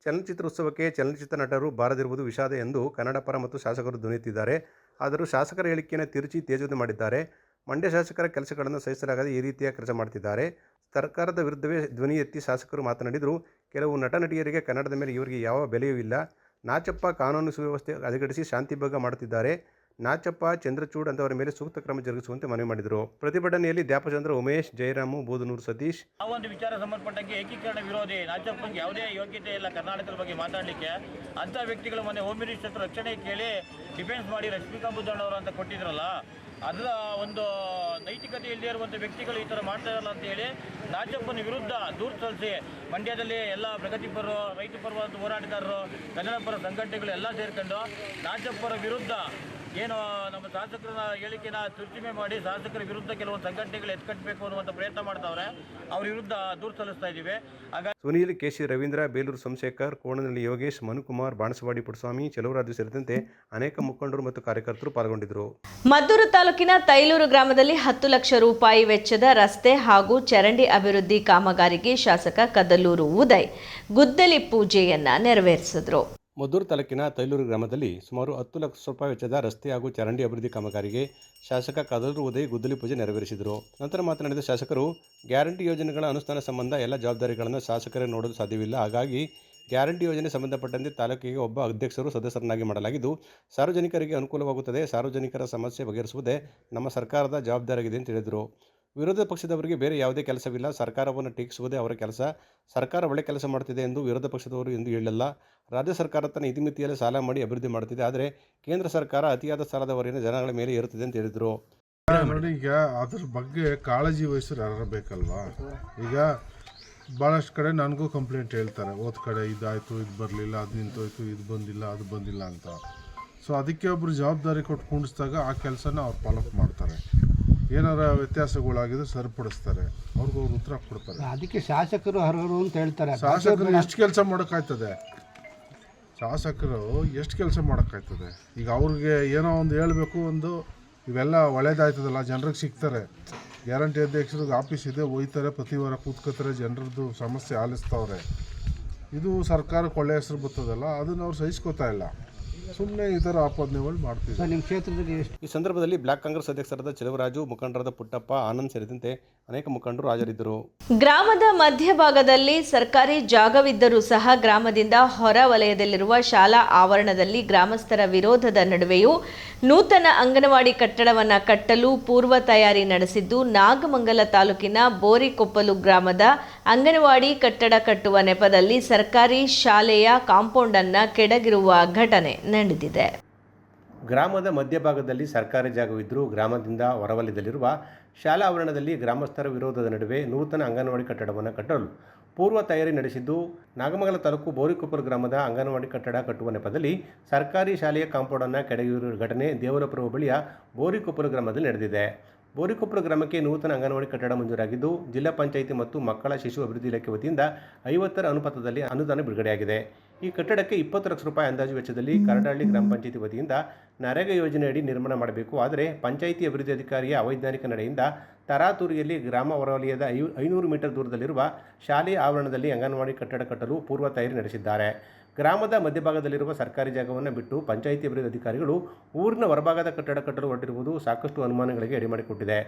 ಚಲನಚಿತ್ರ ಉತ್ಸವಕ್ಕೆ ಚಲನಚಿತ್ರ ನಟರು ಬಾರದಿರುವುದು ವಿಷಾದ ಎಂದು ಕನ್ನಡ ಪರ ಮತ್ತು ಶಾಸಕರು ಧ್ವನಿತ್ತಿದ್ದಾರೆ ಆದರೂ ಶಾಸಕರ ಹೇಳಿಕೆಯನ್ನು ತಿರುಚಿ ತೇಜೋದು ಮಾಡಿದ್ದಾರೆ. ಮಂಡ್ಯ ಶಾಸಕರ ಕೆಲಸಗಳನ್ನು ಸಹಿಸಲಾಗದೆ ಈ ರೀತಿಯ ಕೆಲಸ ಮಾಡ್ತಿದ್ದಾರೆ. ಸರ್ಕಾರದ ವಿರುದ್ಧವೇ ಧ್ವನಿ ಎತ್ತಿ ಶಾಸಕರು ಮಾತನಾಡಿದರು, ಕೆಲವು ನಟ ನಟಿಯರಿಗೆ ಕನ್ನಡದ ಮೇಲೆ ಇವರಿಗೆ ಯಾವ ಬೆಲೆಯೂ ಇಲ್ಲ. ನಾಚಪ್ಪ ಕಾನೂನು ಸುವ್ಯವಸ್ಥೆ ಅಲಿಗಡಿಸಿ ಶಾಂತಿ ಭಂಗ ಮಾಡುತ್ತಿದ್ದಾರೆ. ನಾಚಪ್ಪ, ಚಂದ್ರಚೂಡ್ ಅಂತವರ ಮೇಲೆ ಸೂಕ್ತ ಕ್ರಮ ಜರುಗಿಸುವಂತೆ ಮನವಿ ಮಾಡಿದರು. ಪ್ರತಿಭಟನೆಯಲ್ಲಿ ದ್ಯಾಪಚಂದ್ರ, ಉಮೇಶ್, ಜಯರಾಮು, ಬೂದನೂರು ಸತೀಶ್. ಆ ಒಂದು ವಿಚಾರ ಸಂಬಂಧಪಟ್ಟಂಗೆ ಏಕೀಕರಣ ವಿರೋಧಿ ನಾಚಪ್ಪಂಗೆ ಯಾವುದೇ ಯೋಗ್ಯತೆ ಇಲ್ಲ ಕರ್ನಾಟಕದ ಬಗ್ಗೆ ಮಾತಾಡಲಿಕ್ಕೆ. ಅಂತ ವ್ಯಕ್ತಿಗಳ ಮೊನ್ನೆ ಹೋಮ್ ಮಿನಿಸ್ಟರ್ ರಕ್ಷಣೆ ಕೇಳಿ ಡಿಫೆನ್ಸ್ ಮಾಡಿ ರಶ್ಮಿಕಾ ಬುದ್ದಣ್ಣವರು ಅಂತ ಕೊಟ್ಟಿದ್ರಲ್ಲ ಅದರ ಒಂದು ನೈತಿಕತೆ ಇಲ್ಲದೇ ಇರುವಂಥ ವ್ಯಕ್ತಿಗಳು ಈ ಥರ ಮಾಡ್ತಾ ಅಂತ ಹೇಳಿ ನಾಚಪ್ಪನ ವಿರುದ್ಧ ದೂರು ಸಲ್ಲಿಸಿ ಮಂಡ್ಯದಲ್ಲಿ ಎಲ್ಲ ಪ್ರಗತಿಪರರು ರೈತ ಪರವಾದ ಹೋರಾಟಗಾರರು ಕನ್ನಡಪರ ಸಂಘಟನೆಗಳು ಎಲ್ಲ ಸೇರಿಕೊಂಡು ರಾಜಪ್ಪರ ವಿರುದ್ಧ ಏನು ನಮ್ಮ ಶಾಸಕರ ಹೇಳಿಕೆನ ತುರ್ಚಿಮೆ ಮಾಡಿ ಶಾಸಕರ ವಿರುದ್ಧ ಕೆಲವೊಂದು ಸಂಘಟನೆಗಳು ಎತ್ಕಟ್ಟಬೇಕು ಅನ್ನುವಂಥ ಪ್ರಯತ್ನ ಮಾಡ್ತಾವ್ರೆ. ಅವ್ರ ವಿರುದ್ಧ ದೂರು ಸಲ್ಲಿಸ್ತಾ ಇದ್ದೀವಿ. ಹಾಗಾಗಿ ಸುನೀಲ್ ಸಿ ರವೀಂದ್ರ ಬೇಲೂರು ಸೋಮಶೇಖರ್ ಕೋಣನಹಳ್ಳಿ ಯೋಗೇಶ್ ಮನುಕುಮಾರ್ ಬಾಣಸವಾಡಿ ಪುಟ್ಟಸ್ವಾಮಿ ಚೆಲುವರಾಜು ಸೇರಿದಂತೆ ಅನೇಕ ಮುಖಂಡರು ಮತ್ತು ಕಾರ್ಯಕರ್ತರು ಪಾಲ್ಗೊಂಡಿದ್ದರು. ಮದ್ದೂರು ತಾಲೂಕಿನ ತೈಲೂರು ಗ್ರಾಮದಲ್ಲಿ ಹತ್ತು ಲಕ್ಷ ರೂಪಾಯಿ ವೆಚ್ಚದ ರಸ್ತೆ ಹಾಗೂ ಚರಂಡಿ ಅಭಿವೃದ್ಧಿ ಕಾಮಗಾರಿಗೆ ಶಾಸಕ ಕದಲೂರು ಉದಯ್ ಗುದ್ದಲಿ ಪೂಜೆಯನ್ನ ನೆರವೇರಿಸಿದ್ರು. ಮದ್ದೂರು ತಾಲೂಕಿನ ತೈಲೂರು ಗ್ರಾಮದಲ್ಲಿ ಸುಮಾರು ಹತ್ತು ಲಕ್ಷ ರೂಪಾಯಿ ವೆಚ್ಚದ ರಸ್ತೆ ಹಾಗೂ ಚರಂಡಿ ಅಭಿವೃದ್ಧಿ ಕಾಮಗಾರಿಗೆ ಶಾಸಕ ಕದಲೂರು ಉದಯ್ ಗುದ್ದಲಿ ಪೂಜೆ ನೆರವೇರಿಸಿದರು. ನಂತರ ಮಾತನಾಡಿದ ಶಾಸಕರು, ಗ್ಯಾರಂಟಿ ಯೋಜನೆಗಳ ಅನುಷ್ಠಾನ ಸಂಬಂಧ ಎಲ್ಲ ಜವಾಬ್ದಾರಿಗಳನ್ನು ಶಾಸಕರೇ ನೋಡಲು ಸಾಧ್ಯವಿಲ್ಲ. ಹಾಗಾಗಿ ಗ್ಯಾರಂಟಿ ಯೋಜನೆ ಸಂಬಂಧಪಟ್ಟಂತೆ ತಾಲೂಕಿಗೆ ಒಬ್ಬ ಅಧ್ಯಕ್ಷರು ಸದಸ್ಯರನ್ನಾಗಿ ಮಾಡಲಾಗಿದ್ದು, ಸಾರ್ವಜನಿಕರಿಗೆ ಅನುಕೂಲವಾಗುತ್ತದೆ, ಸಾರ್ವಜನಿಕರ ಸಮಸ್ಯೆ ಬಗೆಹರಿಸುವುದೇ ನಮ್ಮ ಸರ್ಕಾರದ ಜವಾಬ್ದಾರಿಯಾಗಿದೆ ಎಂದು ಹೇಳಿದರು. ವಿರೋಧ ಪಕ್ಷದವರಿಗೆ ಬೇರೆ ಯಾವುದೇ ಕೆಲಸವಿಲ್ಲ. ಸರ್ಕಾರವನ್ನು ಟೀಕಿಸುವುದೇ ಅವರ ಕೆಲಸ. ಸರ್ಕಾರ ಒಳ್ಳೆ ಕೆಲಸ ಮಾಡ್ತಿದೆ ಎಂದು ವಿರೋಧ ಪಕ್ಷದವರು ಎಂದು ಹೇಳಿಲ್ಲ ರಾಜ್ಯ ಸರ್ಕಾರ ತನ್ನ ಇತಿಮಿತಿಯಲ್ಲಿ ಸಾಲ ಮಾಡಿ ಅಭಿವೃದ್ಧಿ ಮಾಡುತ್ತಿದೆ. ಆದರೆ ಕೇಂದ್ರ ಸರ್ಕಾರ ಅತಿಯಾದ ಸಾಲದ ಜನಗಳ ಮೇಲೆ ಏರುತ್ತಿದೆ ಅಂತ ಹೇಳಿದರು. ಈಗ ಅದ್ರ ಬಗ್ಗೆ ಕಾಳಜಿ ವಹಿಸೋರು ಯಾರು ಬೇಕಲ್ವಾ? ಈಗ ಭಾಳಷ್ಟು ಕಡೆ ನನಗೂ ಕಂಪ್ಲೇಂಟ್ ಹೇಳ್ತಾರೆ. ಓದ್ ಕಡೆ ಇದಾಯಿತು, ಇದು ಬರಲಿಲ್ಲ, ಅದು ನಿಂತೋಯ್ತು, ಇದು ಬಂದಿಲ್ಲ, ಅದು ಬಂದಿಲ್ಲ ಅಂತ. ಸೊ ಅದಕ್ಕೆ ಒಬ್ರು ಜವಾಬ್ದಾರಿ ಕೊಟ್ಟು ಕುಂಡಿಸಿದಾಗ ಆ ಕೆಲಸನ ಅವ್ರು ಫಾಲೋಅಪ್ ಮಾಡ್ತಾರೆ. ಏನಾರ ವ್ಯತ್ಯಾಸಗಳಾಗಿದ್ರೆ ಸರಿಪಡಿಸ್ತಾರೆ. ಅವ್ರಿಗೆ ಅವ್ರು ಉತ್ತರ ಕೊಡ್ತಾರೆ. ಅದಕ್ಕೆ ಶಾಸಕರು ಹರಹರು ಅಂತ ಹೇಳ್ತಾರೆ. ಶಾಸಕರು ಎಷ್ಟು ಕೆಲಸ ಮಾಡೋಕ್ಕಾಯ್ತದೆ? ಶಾಸಕರು ಎಷ್ಟು ಕೆಲಸ ಮಾಡೋಕ್ಕಾಯ್ತದೆ? ಈಗ ಅವ್ರಿಗೆ ಏನೋ ಒಂದು ಹೇಳಬೇಕು ಒಂದು ಇವೆಲ್ಲ ಒಳ್ಳೇದಾಯ್ತದಲ್ಲ ಜನರಿಗೆ ಸಿಗ್ತಾರೆ. ಗ್ಯಾರಂಟಿ ಅಧ್ಯಕ್ಷರಿಗೆ ಆಫೀಸ್ ಇದೆ ಒಯ್ತಾರೆ ಪ್ರತಿ ವಾರ ಕೂತ್ಕೋತಾರೆ ಜನರದ್ದು ಸಮಸ್ಯೆ ಆಲಿಸ್ತವ್ರೆ. ಇದು ಸರ್ಕಾರಕ್ಕೆ ಒಳ್ಳೆಯ ಹೆಸರು ಬರ್ತದಲ್ಲ ಅದನ್ನು ಅವ್ರು ಸಹಿಸ್ಕೋತಾ ಇಲ್ಲ. ಸುಮ್ಮನೆ ಈ ಥರ ಆಪಾದನೆಗಳು ಮಾಡ್ತೀವಿ ಸರ್ ನಿಮ್ಮ ಕ್ಷೇತ್ರದಲ್ಲಿ ಎಷ್ಟು? ಈ ಸಂದರ್ಭದಲ್ಲಿ ಬ್ಲಾಕ್ ಕಾಂಗ್ರೆಸ್ ಅಧ್ಯಕ್ಷರಾದ ಚೆಲುವರಾಜು ಮುಖಂಡರಾದ ಪುಟ್ಟಪ್ಪ ಆನಂದ್ ಸೇರಿದಂತೆ ಅನೇಕ ಮುಖಂಡರು ಹಾಜರಿದ್ದರು. ಗ್ರಾಮದ ಮಧ್ಯಭಾಗದಲ್ಲಿ ಸರ್ಕಾರಿ ಜಾಗವಿದ್ದರೂ ಸಹ ಗ್ರಾಮದಿಂದ ಹೊರ ವಲಯದಲ್ಲಿರುವ ಶಾಲಾ ಆವರಣದಲ್ಲಿ ಗ್ರಾಮಸ್ಥರ ವಿರೋಧದ ನಡುವೆಯೂ ನೂತನ ಅಂಗನವಾಡಿ ಕಟ್ಟಡವನ್ನ ಕಟ್ಟಲು ಪೂರ್ವ ತಯಾರಿ ನಡೆಸಿದ್ದು ನಾಗಮಂಗಲ ತಾಲೂಕಿನ ಬೋರಿಕೊಪ್ಪಲು ಗ್ರಾಮದ ಅಂಗನವಾಡಿ ಕಟ್ಟಡ ಕಟ್ಟುವ ನೆಪದಲ್ಲಿ ಸರ್ಕಾರಿ ಶಾಲೆಯ ಕಾಂಪೌಂಡ್ ಅನ್ನ ಕೆಡಗಿರುವ ಘಟನೆ ನಡೆದಿದೆ ಗ್ರಾಮದ ಮಧ್ಯಭಾಗದಲ್ಲಿ ಸರ್ಕಾರಿ ಜಾಗವಿದ್ದರೂ ಗ್ರಾಮದಿಂದ ಹೊರವಲಯದಲ್ಲಿರುವ ಶಾಲಾ ಆವರಣದಲ್ಲಿ ಗ್ರಾಮಸ್ಥರ ವಿರೋಧದ ನಡುವೆ ನೂತನ ಅಂಗನವಾಡಿ ಕಟ್ಟಡವನ್ನು ಕಟ್ಟಲು ಪೂರ್ವ ತಯಾರಿ ನಡೆಸಿದ್ದು, ನಾಗಮಂಗಲ ತಾಲೂಕು ಬೋರಿಕೊಪ್ಪಲು ಗ್ರಾಮದ ಅಂಗನವಾಡಿ ಕಟ್ಟಡ ಕಟ್ಟುವ ನೆಪದಲ್ಲಿ ಸರ್ಕಾರಿ ಶಾಲೆಯ ಕಾಂಪೌಂಡನ್ನು ಕೆಡಗಿರುವ ಘಟನೆ ದೇವಲಪುರ ಬಳಿಯ ಬೋರಿಕೊಪ್ಪಲು ಗ್ರಾಮದಲ್ಲಿ ನಡೆದಿದೆ. ಬೋರಿಕೊಪ್ಪಲು ಗ್ರಾಮಕ್ಕೆ ನೂತನ ಅಂಗನವಾಡಿ ಕಟ್ಟಡ ಮಂಜೂರಾಗಿದ್ದು, ಜಿಲ್ಲಾ ಪಂಚಾಯಿತಿ ಮತ್ತು ಮಕ್ಕಳ ಶಿಶು ಅಭಿವೃದ್ಧಿ ಇಲಾಖೆ ವತಿಯಿಂದ ಐವತ್ತರ ಅನುಪಾತದಲ್ಲಿ ಅನುದಾನ ಬಿಡುಗಡೆಯಾಗಿದೆ. ಈ ಕಟ್ಟಡಕ್ಕೆ ಇಪ್ಪತ್ತು ಲಕ್ಷ ರೂಪಾಯಿ ಅಂದಾಜು ವೆಚ್ಚದಲ್ಲಿ ಕರಡಹಳ್ಳಿ ಗ್ರಾಮ ಪಂಚಾಯಿತಿ ವತಿಯಿಂದ ನರೇಗಾ ಯೋಜನೆಯಡಿ ನಿರ್ಮಾಣ ಮಾಡಬೇಕು. ಆದರೆ ಪಂಚಾಯಿತಿ ಅಭಿವೃದ್ಧಿ ಅಧಿಕಾರಿಯ ಅವೈಜ್ಞಾನಿಕ ನಡೆಯಿಂದ ತರಾತೂರಿಯಲ್ಲಿ ಗ್ರಾಮ ಹೊರವಲಯದ ಐ ಐನೂರು ಮೀಟರ್ ದೂರದಲ್ಲಿರುವ ಶಾಲೆಯ ಆವರಣದಲ್ಲಿ ಅಂಗನವಾಡಿ ಕಟ್ಟಡ ಕಟ್ಟಲು ಪೂರ್ವ ತಯಾರಿ ನಡೆಸಿದ್ದಾರೆ. ಗ್ರಾಮದ ಮಧ್ಯಭಾಗದಲ್ಲಿರುವ ಸರ್ಕಾರಿ ಜಾಗವನ್ನು ಬಿಟ್ಟು ಪಂಚಾಯಿತಿ ಅಭಿವೃದ್ಧಿ ಅಧಿಕಾರಿಗಳು ಊರಿನ ಹೊರಭಾಗದ ಕಟ್ಟಡ ಕಟ್ಟಲು ಹೊರಟಿರುವುದು ಸಾಕಷ್ಟು ಅನುಮಾನಗಳಿಗೆ ಎಡೆಮಾಡಿಕೊಟ್ಟಿದೆ.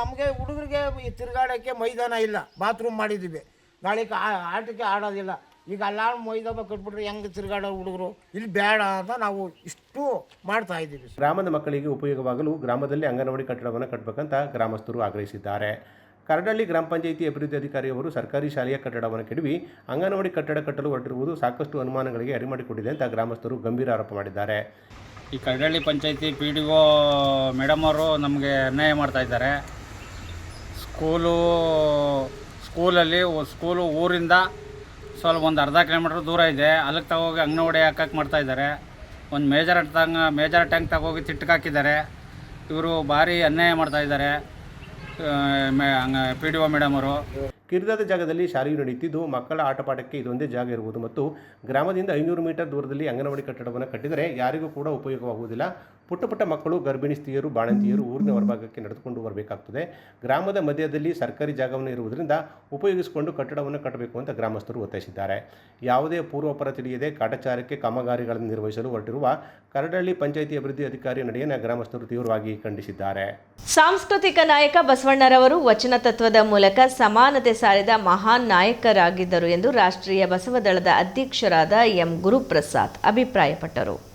ನಮಗೆ ಹುಡುಗರಿಗೆ ತಿರುಗಾಡೋಕ್ಕೆ ಮೈದಾನ ಇಲ್ಲ. ಬಾತ್ರೂಮ್ ಮಾಡಿದ್ದೀವಿ. ನಾಳೆ ಆಟಕ್ಕೆ ಆಡೋದಿಲ್ಲ. ಈಗ ಅಲ್ಲಾರು ಮೊಯ್ದಬ್ಬ ಕಟ್ಬಿಟ್ರೆ ಹೆಂಗೆ ತಿರುಗಾಡೋ ಹುಡುಗರು? ಇಲ್ಲಿ ಬೇಡ ಅಂತ ನಾವು ಇಷ್ಟು ಮಾಡ್ತಾ ಇದ್ದೀವಿ. ಗ್ರಾಮದ ಮಕ್ಕಳಿಗೆ ಉಪಯೋಗವಾಗಲು ಗ್ರಾಮದಲ್ಲಿ ಅಂಗನವಾಡಿ ಕಟ್ಟಡವನ್ನು ಕಟ್ಟಬೇಕಂತ ಗ್ರಾಮಸ್ಥರು ಆಗ್ರಹಿಸಿದ್ದಾರೆ. ಕರಡಳ್ಳಿ ಗ್ರಾಮ ಪಂಚಾಯಿತಿ ಅಭಿವೃದ್ಧಿ ಅಧಿಕಾರಿಯವರು ಸರ್ಕಾರಿ ಶಾಲೆಯ ಕಟ್ಟಡವನ್ನು ಕೆಡವಿ ಅಂಗನವಾಡಿ ಕಟ್ಟಡ ಕಟ್ಟಲು ಹೊರಟಿರುವುದು ಸಾಕಷ್ಟು ಅನುಮಾನಗಳಿಗೆ ಅರಿಮಾಡಿಕೊಂಡಿದೆ ಅಂತ ಗ್ರಾಮಸ್ಥರು ಗಂಭೀರ ಆರೋಪ ಮಾಡಿದ್ದಾರೆ. ಈ Karadalli panchayat P D O madam ಅವರು ನಮಗೆ ಅನ್ಯಾಯ ಮಾಡ್ತಾ ಇದ್ದಾರೆ. ಸ್ಕೂಲು ಸ್ಕೂಲಲ್ಲಿ ಸ್ಕೂಲು ಊರಿಂದ ಸ್ವಲ್ಪ ಒಂದು ಅರ್ಧ ಕಿಲೋಮೀಟ್ರ್ ದೂರ ಇದೆ. ಅಲ್ಲಿಗೆ ತಗೋಗಿ ಅಂಗನವಾಡಿ ಹಾಕಕ್ಕೆ ಮಾಡ್ತಾ ಇದ್ದಾರೆ. ಒಂದು ಮೇಜರ್ ತಂಗ ಮೇಜರ್ ಟ್ಯಾಂಕ್ ತಗೋಗಿ ತಿಟ್ಟಕ್ಕೆ ಹಾಕಿದ್ದಾರೆ. ಇವರು ಭಾರಿ ಅನ್ಯಾಯ ಮಾಡ್ತಾ ಇದ್ದಾರೆ. ಪಿ ಡಿ ಒ ಮೇಡಮ್ ಅವರು. ಕಿರಿದಾದ ಜಾಗದಲ್ಲಿ ಶಾಲೆಯು ನಡೆಯುತ್ತಿದ್ದು, ಮಕ್ಕಳ ಆಟಪಾಠಕ್ಕೆ ಇದೊಂದೇ ಜಾಗ ಇರುವುದು ಮತ್ತು ಗ್ರಾಮದಿಂದ ಐನೂರು ಮೀಟರ್ ದೂರದಲ್ಲಿ ಅಂಗನವಾಡಿ ಕಟ್ಟಡವನ್ನು ಕಟ್ಟಿದರೆ ಯಾರಿಗೂ ಕೂಡ ಉಪಯೋಗವಾಗುವುದಿಲ್ಲ. ಪುಟ್ಟ ಪುಟ್ಟ ಮಕ್ಕಳು ಗರ್ಭಿಣಿ ಸ್ತ್ರೀಯರು ಬಾಣಂತಿಯರು ಊರಿನ ಹೊರಭಾಗಕ್ಕೆ ನಡೆದುಕೊಂಡು ಬರಬೇಕಾಗ್ತದೆ. ಗ್ರಾಮದ ಮಧ್ಯದಲ್ಲಿ ಸರ್ಕಾರಿ ಜಾಗವನ್ನು ಇರುವುದರಿಂದ ಉಪಯೋಗಿಸಿಕೊಂಡು ಕಟ್ಟಡವನ್ನು ಕಟ್ಟಬೇಕು ಅಂತ ಗ್ರಾಮಸ್ಥರು ಒತ್ತಾಯಿಸಿದ್ದಾರೆ. ಯಾವುದೇ ಪೂರ್ವಪರ ತಿಳಿಯದೆ ಕಾಟಚಾರಕ್ಕೆ ಕಾಮಗಾರಿಗಳನ್ನು ನಿರ್ವಹಿಸಲು ಹೊರಟಿರುವ ಕರಡಳ್ಳಿ ಪಂಚಾಯಿತಿ ಅಭಿವೃದ್ಧಿ ಅಧಿಕಾರಿ ನಡೆಯನ್ನು ಗ್ರಾಮಸ್ಥರು ತೀವ್ರವಾಗಿ ಖಂಡಿಸಿದ್ದಾರೆ. ಸಾಂಸ್ಕೃತಿಕ ನಾಯಕ ಬಸವಣ್ಣರವರು ವಚನ ತತ್ವದ ಮೂಲಕ ಸಮಾನತೆ ಸಾರಿದ ಮಹಾನ್ ನಾಯಕರಾಗಿದ್ದರು ಎಂದು ರಾಷ್ಟ್ರೀಯ ಬಸವದಳದ ಅಧ್ಯಕ್ಷರಾದ ಎಂ ಗುರುಪ್ರಸಾದ್ ಅಭಿಪ್ರಾಯಪಟ್ಟರು.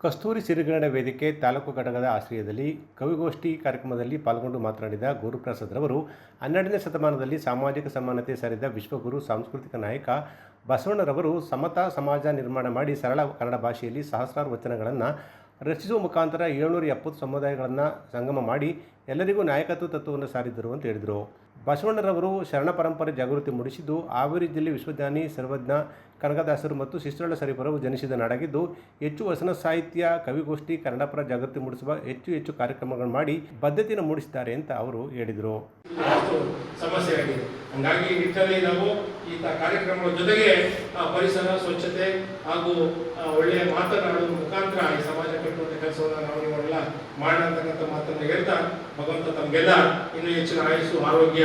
ಕಸ್ತೂರಿ ಸಿರಿಗನ್ನಡ ವೇದಿಕೆ ತಾಲೂಕು ಘಟಕದ ಆಶ್ರಯದಲ್ಲಿ ಕವಿಗೋಷ್ಠಿ ಕಾರ್ಯಕ್ರಮದಲ್ಲಿ ಪಾಲ್ಗೊಂಡು ಮಾತನಾಡಿದ ಗುರುಪ್ರಸಾದ್ರವರು ಹನ್ನೆರಡನೇ ಶತಮಾನದಲ್ಲಿ ಸಾಮಾಜಿಕ ಸಮಾನತೆ ಸಾರಿದ ವಿಶ್ವಗುರು, ಸಾಂಸ್ಕೃತಿಕ ನಾಯಕ ಬಸವಣ್ಣರವರು ಸಮತಾ ಸಮಾಜ ನಿರ್ಮಾಣ ಮಾಡಿ ಸರಳ ಕನ್ನಡ ಭಾಷೆಯಲ್ಲಿ ಸಹಸ್ರಾರು ವಚನಗಳನ್ನು ರಚಿಸುವ ಮುಖಾಂತರ ಏಳ್ನೂರ ಎಪ್ಪತ್ತು ಸಮುದಾಯಗಳನ್ನು ಸಂಗಮ ಮಾಡಿ ಎಲ್ಲರಿಗೂ ನಾಯಕತ್ವ ತತ್ವವನ್ನು ಸಾರಿದ್ದರು ಅಂತ ಹೇಳಿದರು. ಬಸವಣ್ಣರವರು ಶರಣ ಪರಂಪರೆ ಜಾಗೃತಿ ಮೂಡಿಸಿದ್ದು, ಹಾವೇರಿ ಜಿಲ್ಲೆ ವಿಶ್ವಜ್ಞಾನಿ ಸರ್ವಜ್ಞ ಕನಕದಾಸರು ಮತ್ತು ಶಿಸ್ತುಳ್ಳ ಸರಿಪರವು ಜನಿಸಿದ ನಾಡಾಗಿದ್ದು, ಹೆಚ್ಚು ವಸನ ಸಾಹಿತ್ಯ, ಕವಿಗೋಷ್ಠಿ, ಕನ್ನಡಪರ ಜಾಗೃತಿ ಮೂಡಿಸುವ ಹೆಚ್ಚು ಹೆಚ್ಚು ಕಾರ್ಯಕ್ರಮಗಳನ್ನು ಮಾಡಿ ಬದ್ಧತೆಯನ್ನು ಮೂಡಿಸಿದ್ದಾರೆ ಅಂತ ಅವರು ಹೇಳಿದರು. ಸಮಸ್ಯೆ ಆಗಿದೆ ಹಂಗಾಗಿ ನಿಟ್ಟಿನಲ್ಲಿ ನಾವು ಈ ಕಾರ್ಯಕ್ರಮಗಳ ಜೊತೆಗೆ ಪರಿಸರ, ಸ್ವಚ್ಛತೆ ಹಾಗೂ ಒಳ್ಳೆಯ ಮಾತನಾಡುವ ಮುಖಾಂತರ ಈ ಸಮಾಜ ಕಟ್ಟುವಂಥ ಕೆಲಸವನ್ನು ನಾವು ನೀವೆಲ್ಲ ಮಾಡೋಣ ಮಾತನ್ನು ಹೇಳ್ತಾ ಭಗವಂತ ತಮಗೆಲ್ಲ ಇನ್ನೂ ಹೆಚ್ಚಿನ ಆಯಸ್ಸು, ಆರೋಗ್ಯ,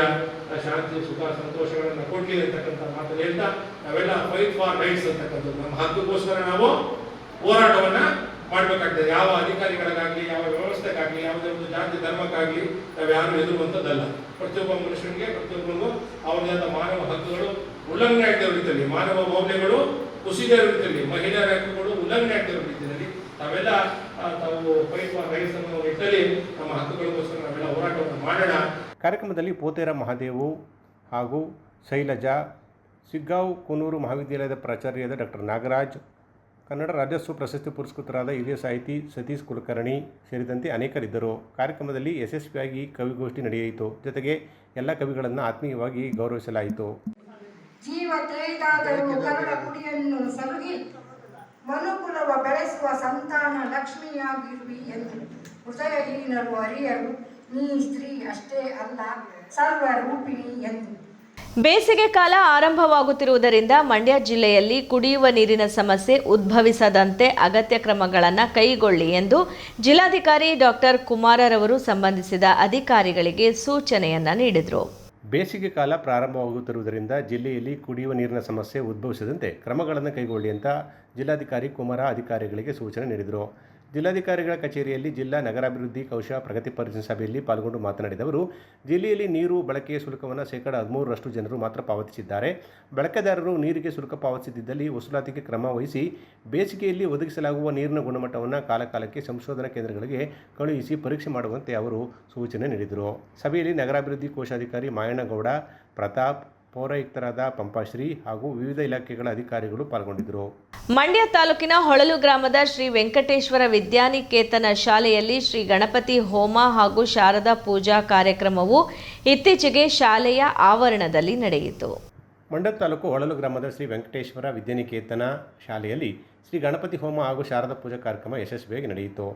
ಶಾಂತಿ, ಸುಖ, ಸಂತೋಷಗಳನ್ನು ಕೊಡ್ಲಿ ಅಂತಕ್ಕಂಥ ಮಾತನ್ನು ಹೇಳ್ತಾ ನಾವೆಲ್ಲ ಫೈಟ್ ಫಾರ್ ರೈಟ್ಸ್ ಅಂತಕ್ಕಂಥದ್ದು. ನಮ್ಮ ಹಕ್ಕುಗೋಸ್ಕರ ನಾವು ಹೋರಾಟವನ್ನು ಮಾಡಬೇಕಾಗ್ತದೆ. ಯಾವ ಅಧಿಕಾರಿಗಳಿಗಾಗಲಿ, ಯಾವ ವ್ಯವಸ್ಥೆಗಾಗಲಿ, ಯಾವುದೇ ಒಂದು ಜಾತಿ ಧರ್ಮಕ್ಕಾಗಲಿ ನಾವು ಯಾರು ಎದುರುವಂಥದ್ದಲ್ಲ. ಪ್ರತಿಯೊಬ್ಬ ಮನುಷ್ಯನಿಗೆ, ಪ್ರತಿಯೊಬ್ಬರಿಗೂ ಅವರದೇ ಆದ ಮಾನವ ಹಕ್ಕುಗಳು ಉಲ್ಲಂಘನೆ ರೀತಿಯಲ್ಲಿ ಮಾನವ ಮೌಲ್ಯಗಳು ಕುಸಿದೇ ರೀತಿಯಲ್ಲಿ ಮಹಿಳೆಯರ ಹಕ್ಕುಗಳು ಉಲ್ಲಂಘನೆ ಆಗ್ತಾ ರೀತಿಯಲ್ಲಿ ತಾವೆಲ್ಲ ತಾವು ಫೈಟ್ ಅನ್ನೋ ನಮ್ಮ ಹಕ್ಕುಗಳಿಗೋಸ್ಕರ ನಾವೆಲ್ಲ ಹೋರಾಟವನ್ನು ಮಾಡೋಣ. ಕಾರ್ಯಕ್ರಮದಲ್ಲಿ ಪೋತೇರ ಮಹಾದೇವು ಹಾಗೂ ಶೈಲಜಾ ಸಿಗ್ಗಾವ್ ಕೂನೂರು ಮಹಾವಿದ್ಯಾಲಯದ ಪ್ರಾಚಾರ್ಯದ ಡಾಕ್ಟರ್ ನಾಗರಾಜ್ ಕನ್ನಡ ರಾಜ್ಯೋತ್ಸವ ಪ್ರಶಸ್ತಿ ಪುರಸ್ಕೃತರಾದ ಹಿರಿಯ ಸಾಹಿತಿ ಸತೀಶ್ ಕುಲಕರ್ಣಿ ಸೇರಿದಂತೆ ಅನೇಕರಿದ್ದರು. ಕಾರ್ಯಕ್ರಮದಲ್ಲಿ ಯಶಸ್ವಿಯಾಗಿ ಕವಿಗೋಷ್ಠಿ ನಡೆಯಿತು. ಜೊತೆಗೆ ಎಲ್ಲ ಕವಿಗಳನ್ನು ಆತ್ಮೀಯವಾಗಿ ಗೌರವಿಸಲಾಯಿತು. ಜೀವ ಮನುಕುಲವ ಬೆಳೆಸುವ ಸಂತಾನ ಲಕ್ಷ್ಮಿಯಾಗಿರುವಿ ಎಂದು ಹೃದಯಹೀನರು ಅರಿಯರು, ನೀ ಸ್ತ್ರೀ ಅಷ್ಟೇ ಅಲ್ಲ, ಸರ್ವರೂಪಿಣಿ ಎಂದು. ಬೇಸಿಗೆ ಕಾಲ ಆರಂಭವಾಗುತ್ತಿರುವುದರಿಂದ ಮಂಡ್ಯ ಜಿಲ್ಲೆಯಲ್ಲಿ ಕುಡಿಯುವ ನೀರಿನ ಸಮಸ್ಯೆ ಉದ್ಭವಿಸದಂತೆ ಅಗತ್ಯ ಕ್ರಮಗಳನ್ನು ಕೈಗೊಳ್ಳಿ ಎಂದು ಜಿಲ್ಲಾಧಿಕಾರಿ ಡಾಕ್ಟರ್ ಕುಮಾರರವರು ಸಂಬಂಧಿಸಿದ ಅಧಿಕಾರಿಗಳಿಗೆ ಸೂಚನೆಯನ್ನ ನೀಡಿದರು. ಬೇಸಿಗೆ ಕಾಲ ಪ್ರಾರಂಭವಾಗುತ್ತಿರುವುದರಿಂದ ಜಿಲ್ಲೆಯಲ್ಲಿ ಕುಡಿಯುವ ನೀರಿನ ಸಮಸ್ಯೆ ಉದ್ಭವಿಸದಂತೆ ಕ್ರಮಗಳನ್ನು ಕೈಗೊಳ್ಳಿ ಅಂತ ಜಿಲ್ಲಾಧಿಕಾರಿ ಕುಮಾರ ಅಧಿಕಾರಿಗಳಿಗೆ ಸೂಚನೆ ನೀಡಿದರು. ಜಿಲ್ಲಾಧಿಕಾರಿಗಳ ಕಚೇರಿಯಲ್ಲಿ ಜಿಲ್ಲಾ ನಗರಾಭಿವೃದ್ಧಿ ಕೌಶ ಪ್ರಗತಿ ಪರಿಶೀಲನಾ ಸಭೆಯಲ್ಲಿ ಪಾಲ್ಗೊಂಡು ಮಾತನಾಡಿದವರು ಜಿಲ್ಲೆಯಲ್ಲಿ ನೀರು, ಬಳಕೆಯ ಶುಲ್ಕವನ್ನು ಶೇಕಡ ಹದಿಮೂರರಷ್ಟು ಜನರು ಮಾತ್ರ ಪಾವತಿಸಿದ್ದಾರೆ. ಬಳಕೆದಾರರು ನೀರಿಗೆ ಶುಲ್ಕ ಪಾವತಿಸಿದ್ದಲ್ಲಿ ವಸೂಲಾತಿಗೆ ಕ್ರಮ ವಹಿಸಿ ಬೇಸಿಗೆಯಲ್ಲಿ ಒದಗಿಸಲಾಗುವ ನೀರಿನ ಗುಣಮಟ್ಟವನ್ನು ಕಾಲಕಾಲಕ್ಕೆ ಸಂಶೋಧನಾ ಕೇಂದ್ರಗಳಿಗೆ ಕಳುಹಿಸಿ ಪರೀಕ್ಷೆ ಮಾಡುವಂತೆ ಅವರು ಸೂಚನೆ ನೀಡಿದರು. ಸಭೆಯಲ್ಲಿ ನಗರಾಭಿವೃದ್ಧಿ ಕೋಶಾಧಿಕಾರಿ ಮಾಯಣ್ಣಗೌಡ ಪ್ರತಾಪ್ ಪೌರಾಯುಕ್ತರಾದ ಪಂಪಾಶ್ರೀ ಹಾಗೂ ವಿವಿಧ ಇಲಾಖೆಗಳ ಅಧಿಕಾರಿಗಳು ಪಾಲ್ಗೊಂಡಿದ್ದರು. ಮಂಡ್ಯ ತಾಲೂಕಿನ ಹೊಳಲು ಗ್ರಾಮದ ಶ್ರೀ ವೆಂಕಟೇಶ್ವರ ವಿದ್ಯಾನಿಕೇತನ ಶಾಲೆಯಲ್ಲಿ ಶ್ರೀ ಗಣಪತಿ ಹೋಮ ಹಾಗೂ ಶಾರದಾ ಪೂಜಾ ಕಾರ್ಯಕ್ರಮವು ಇತ್ತೀಚೆಗೆ ಶಾಲೆಯ ಆವರಣದಲ್ಲಿ ನಡೆಯಿತು. ಮಂಡ್ಯ ತಾಲೂಕು ಹೊಳಲು ಗ್ರಾಮದ ಶ್ರೀ ವೆಂಕಟೇಶ್ವರ ವಿದ್ಯಾನಿಕೇತನ ಶಾಲೆಯಲ್ಲಿ ಶ್ರೀ ಗಣಪತಿ ಹೋಮ ಹಾಗೂ ಶಾರದಾ ಪೂಜಾ ಕಾರ್ಯಕ್ರಮ ಯಶಸ್ವಿಯಾಗಿ ನಡೆಯಿತು.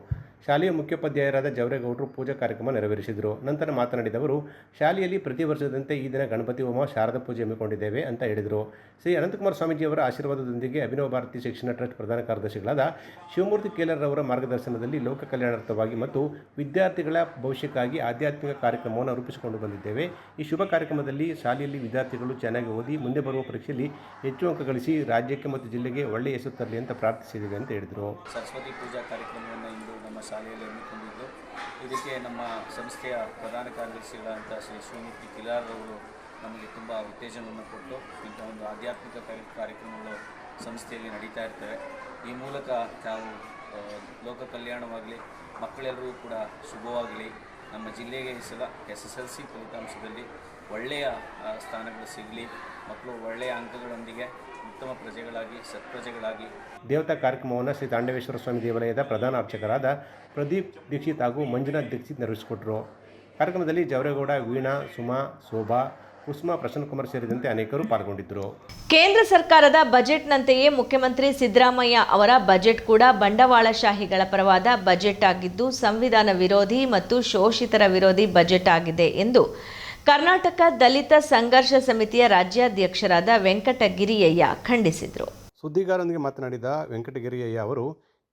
ಶಾಲೆಯ ಮುಖ್ಯೋಪಾಧ್ಯಾಯರಾದ ಜವರೇಗೌಡರು ಪೂಜಾ ಕಾರ್ಯಕ್ರಮ ನೆರವೇರಿಸಿದರು. ನಂತರ ಮಾತನಾಡಿದವರು, ಶಾಲೆಯಲ್ಲಿ ಪ್ರತಿ ವರ್ಷದಂತೆ ಈ ದಿನ ಗಣಪತಿ ಹೋಮ, ಶಾರದಾ ಪೂಜೆ ಹಮ್ಮಿಕೊಂಡಿದ್ದೇವೆ ಅಂತ ಹೇಳಿದರು. ಶ್ರೀ ಅನಂತಕುಮಾರ ಸ್ವಾಮೀಜಿಯವರ ಆಶೀರ್ವಾದದೊಂದಿಗೆ ಅಭಿನವ ಭಾರತಿ ಶಿಕ್ಷಣ ಟ್ರಸ್ಟ್ ಪ್ರಧಾನ ಕಾರ್ಯದರ್ಶಿಗಳಾದ ಶಿವಮೂರ್ತಿ ಕೇಲರ್ರವರ ಮಾರ್ಗದರ್ಶನದಲ್ಲಿ ಲೋಕ ಕಲ್ಯಾಣಾರ್ಥವಾಗಿ ಮತ್ತು ವಿದ್ಯಾರ್ಥಿಗಳ ಭವಿಷ್ಯಕ್ಕಾಗಿ ಆಧ್ಯಾತ್ಮಿಕ ಕಾರ್ಯಕ್ರಮವನ್ನು ರೂಪಿಸಿಕೊಂಡು ಬಂದಿದ್ದೇವೆ. ಈ ಶುಭ ಕಾರ್ಯಕ್ರಮದಲ್ಲಿ ಶಾಲೆಯಲ್ಲಿ ವಿದ್ಯಾರ್ಥಿಗಳು ಚೆನ್ನಾಗಿ ಓದಿ ಮುಂದೆ ಬರುವ ಪರೀಕ್ಷೆಯಲ್ಲಿ ಹೆಚ್ಚು ಅಂಕ ಗಳಿಸಿ ರಾಜ್ಯಕ್ಕೆ ಮತ್ತು ಜಿಲ್ಲೆಗೆ ಒಳ್ಳೆಯ ಹೆಸರು ತರಲಿ ಅಂತ ಪ್ರಾರ್ಥಿಸಿದ್ದೇವೆ ಅಂತ ಹೇಳಿದರು. ಸರಸ್ವತಿ ಪೂಜಾ ಕಾರ್ಯಕ್ರಮವನ್ನು ಇಂದು ನಮ್ಮ ಶಾಲೆಯಲ್ಲಿ ಹಮ್ಮಿಕೊಂಡಿದ್ದು. ಇದಕ್ಕೆ ನಮ್ಮ ಸಂಸ್ಥೆಯ ಪ್ರಧಾನ ಕಾರ್ಯದರ್ಶಿಗಳಾದಂಥ ಶ್ರೀ ಶಿವಮೂರ್ತಿ ಕಿಲಾರ್ರವರು ನಮಗೆ ತುಂಬ ಉತ್ತೇಜನವನ್ನು ಕೊಟ್ಟು ಇಂಥ ಒಂದು ಆಧ್ಯಾತ್ಮಿಕ ಕಾರ್ಯ- ಕಾರ್ಯಕ್ರಮಗಳು ಸಂಸ್ಥೆಯಲ್ಲಿ ನಡೀತಾ ಇರ್ತವೆ. ಈ ಮೂಲಕ ತಾವು ಲೋಕ ಕಲ್ಯಾಣವಾಗಲಿ ಮಕ್ಕಳೆಲ್ಲರೂ ಕೂಡ ಶುಭವಾಗಲಿ. ನಮ್ಮ ಜಿಲ್ಲೆಗೆ ಈ ಸಲ ಎಸ್ ಎಸ್ ಎಲ್ ಸಿ ಫಲಿತಾಂಶದಲ್ಲಿ ಒಳ್ಳೆಯ ಸ್ಥಾನಗಳು ಸಿಗಲಿ. ಮಕ್ಕಳು ಒಳ್ಳೆಯ ಅಂಕಗಳೊಂದಿಗೆ ಉತ್ತಮ ಪ್ರಜೆಗಳಾಗಿ ಸತ್ಪ್ರಜೆಗಳಾಗಿ. ದೇವತಾ ಕಾರ್ಯಕ್ರಮವನ್ನು ಶ್ರೀ ತಾಂಡವೇಶ್ವರ ಸ್ವಾಮಿ ದೇವಾಲಯದ ಪ್ರಧಾನ ಅರ್ಚಕರಾದ ಪ್ರದೀಪ್ ದೀಕ್ಷಿತ್ ಹಾಗೂ ಮಂಜುನಾಥ್ ದೀಕ್ಷಿತ್ ನೆರವೇರಿಸಿಕೊಟ್ಟರು ಕಾರ್ಯಕ್ರಮದಲ್ಲಿ ಜವರೇಗೌಡ ವೀಣಾ ಸುಮಾ ಶೋಭಾ ಕುಸುಮಾ ಪ್ರಸನ್ನಕುಮಾರ್ ಸೇರಿದಂತೆ ಅನೇಕರು ಪಾಲ್ಗೊಂಡಿದ್ದರು. ಕೇಂದ್ರ ಸರ್ಕಾರದ ಬಜೆಟ್ನಂತೆಯೇ ಮುಖ್ಯಮಂತ್ರಿ ಸಿದ್ದರಾಮಯ್ಯ ಅವರ ಬಜೆಟ್ ಕೂಡ ಬಂಡವಾಳಶಾಹಿಗಳ ಪರವಾದ ಬಜೆಟ್ ಆಗಿದ್ದು ಸಂವಿಧಾನ ವಿರೋಧಿ ಮತ್ತು ಶೋಷಿತರ ವಿರೋಧಿ ಬಜೆಟ್ ಆಗಿದೆ ಎಂದು ಕರ್ನಾಟಕ ದಲಿತ ಸಂಘರ್ಷ ಸಮಿತಿಯ ರಾಜ್ಯಾಧ್ಯಕ್ಷರಾದ ವೆಂಕಟಗಿರಿಯಯ್ಯ ಖಂಡಿಸಿದರು. ಸುದ್ದಿಗಾರರೊಂದಿಗೆ ಮಾತನಾಡಿದ ವೆಂಕಟಗಿರಿಯಯ್ಯ ಅವರು,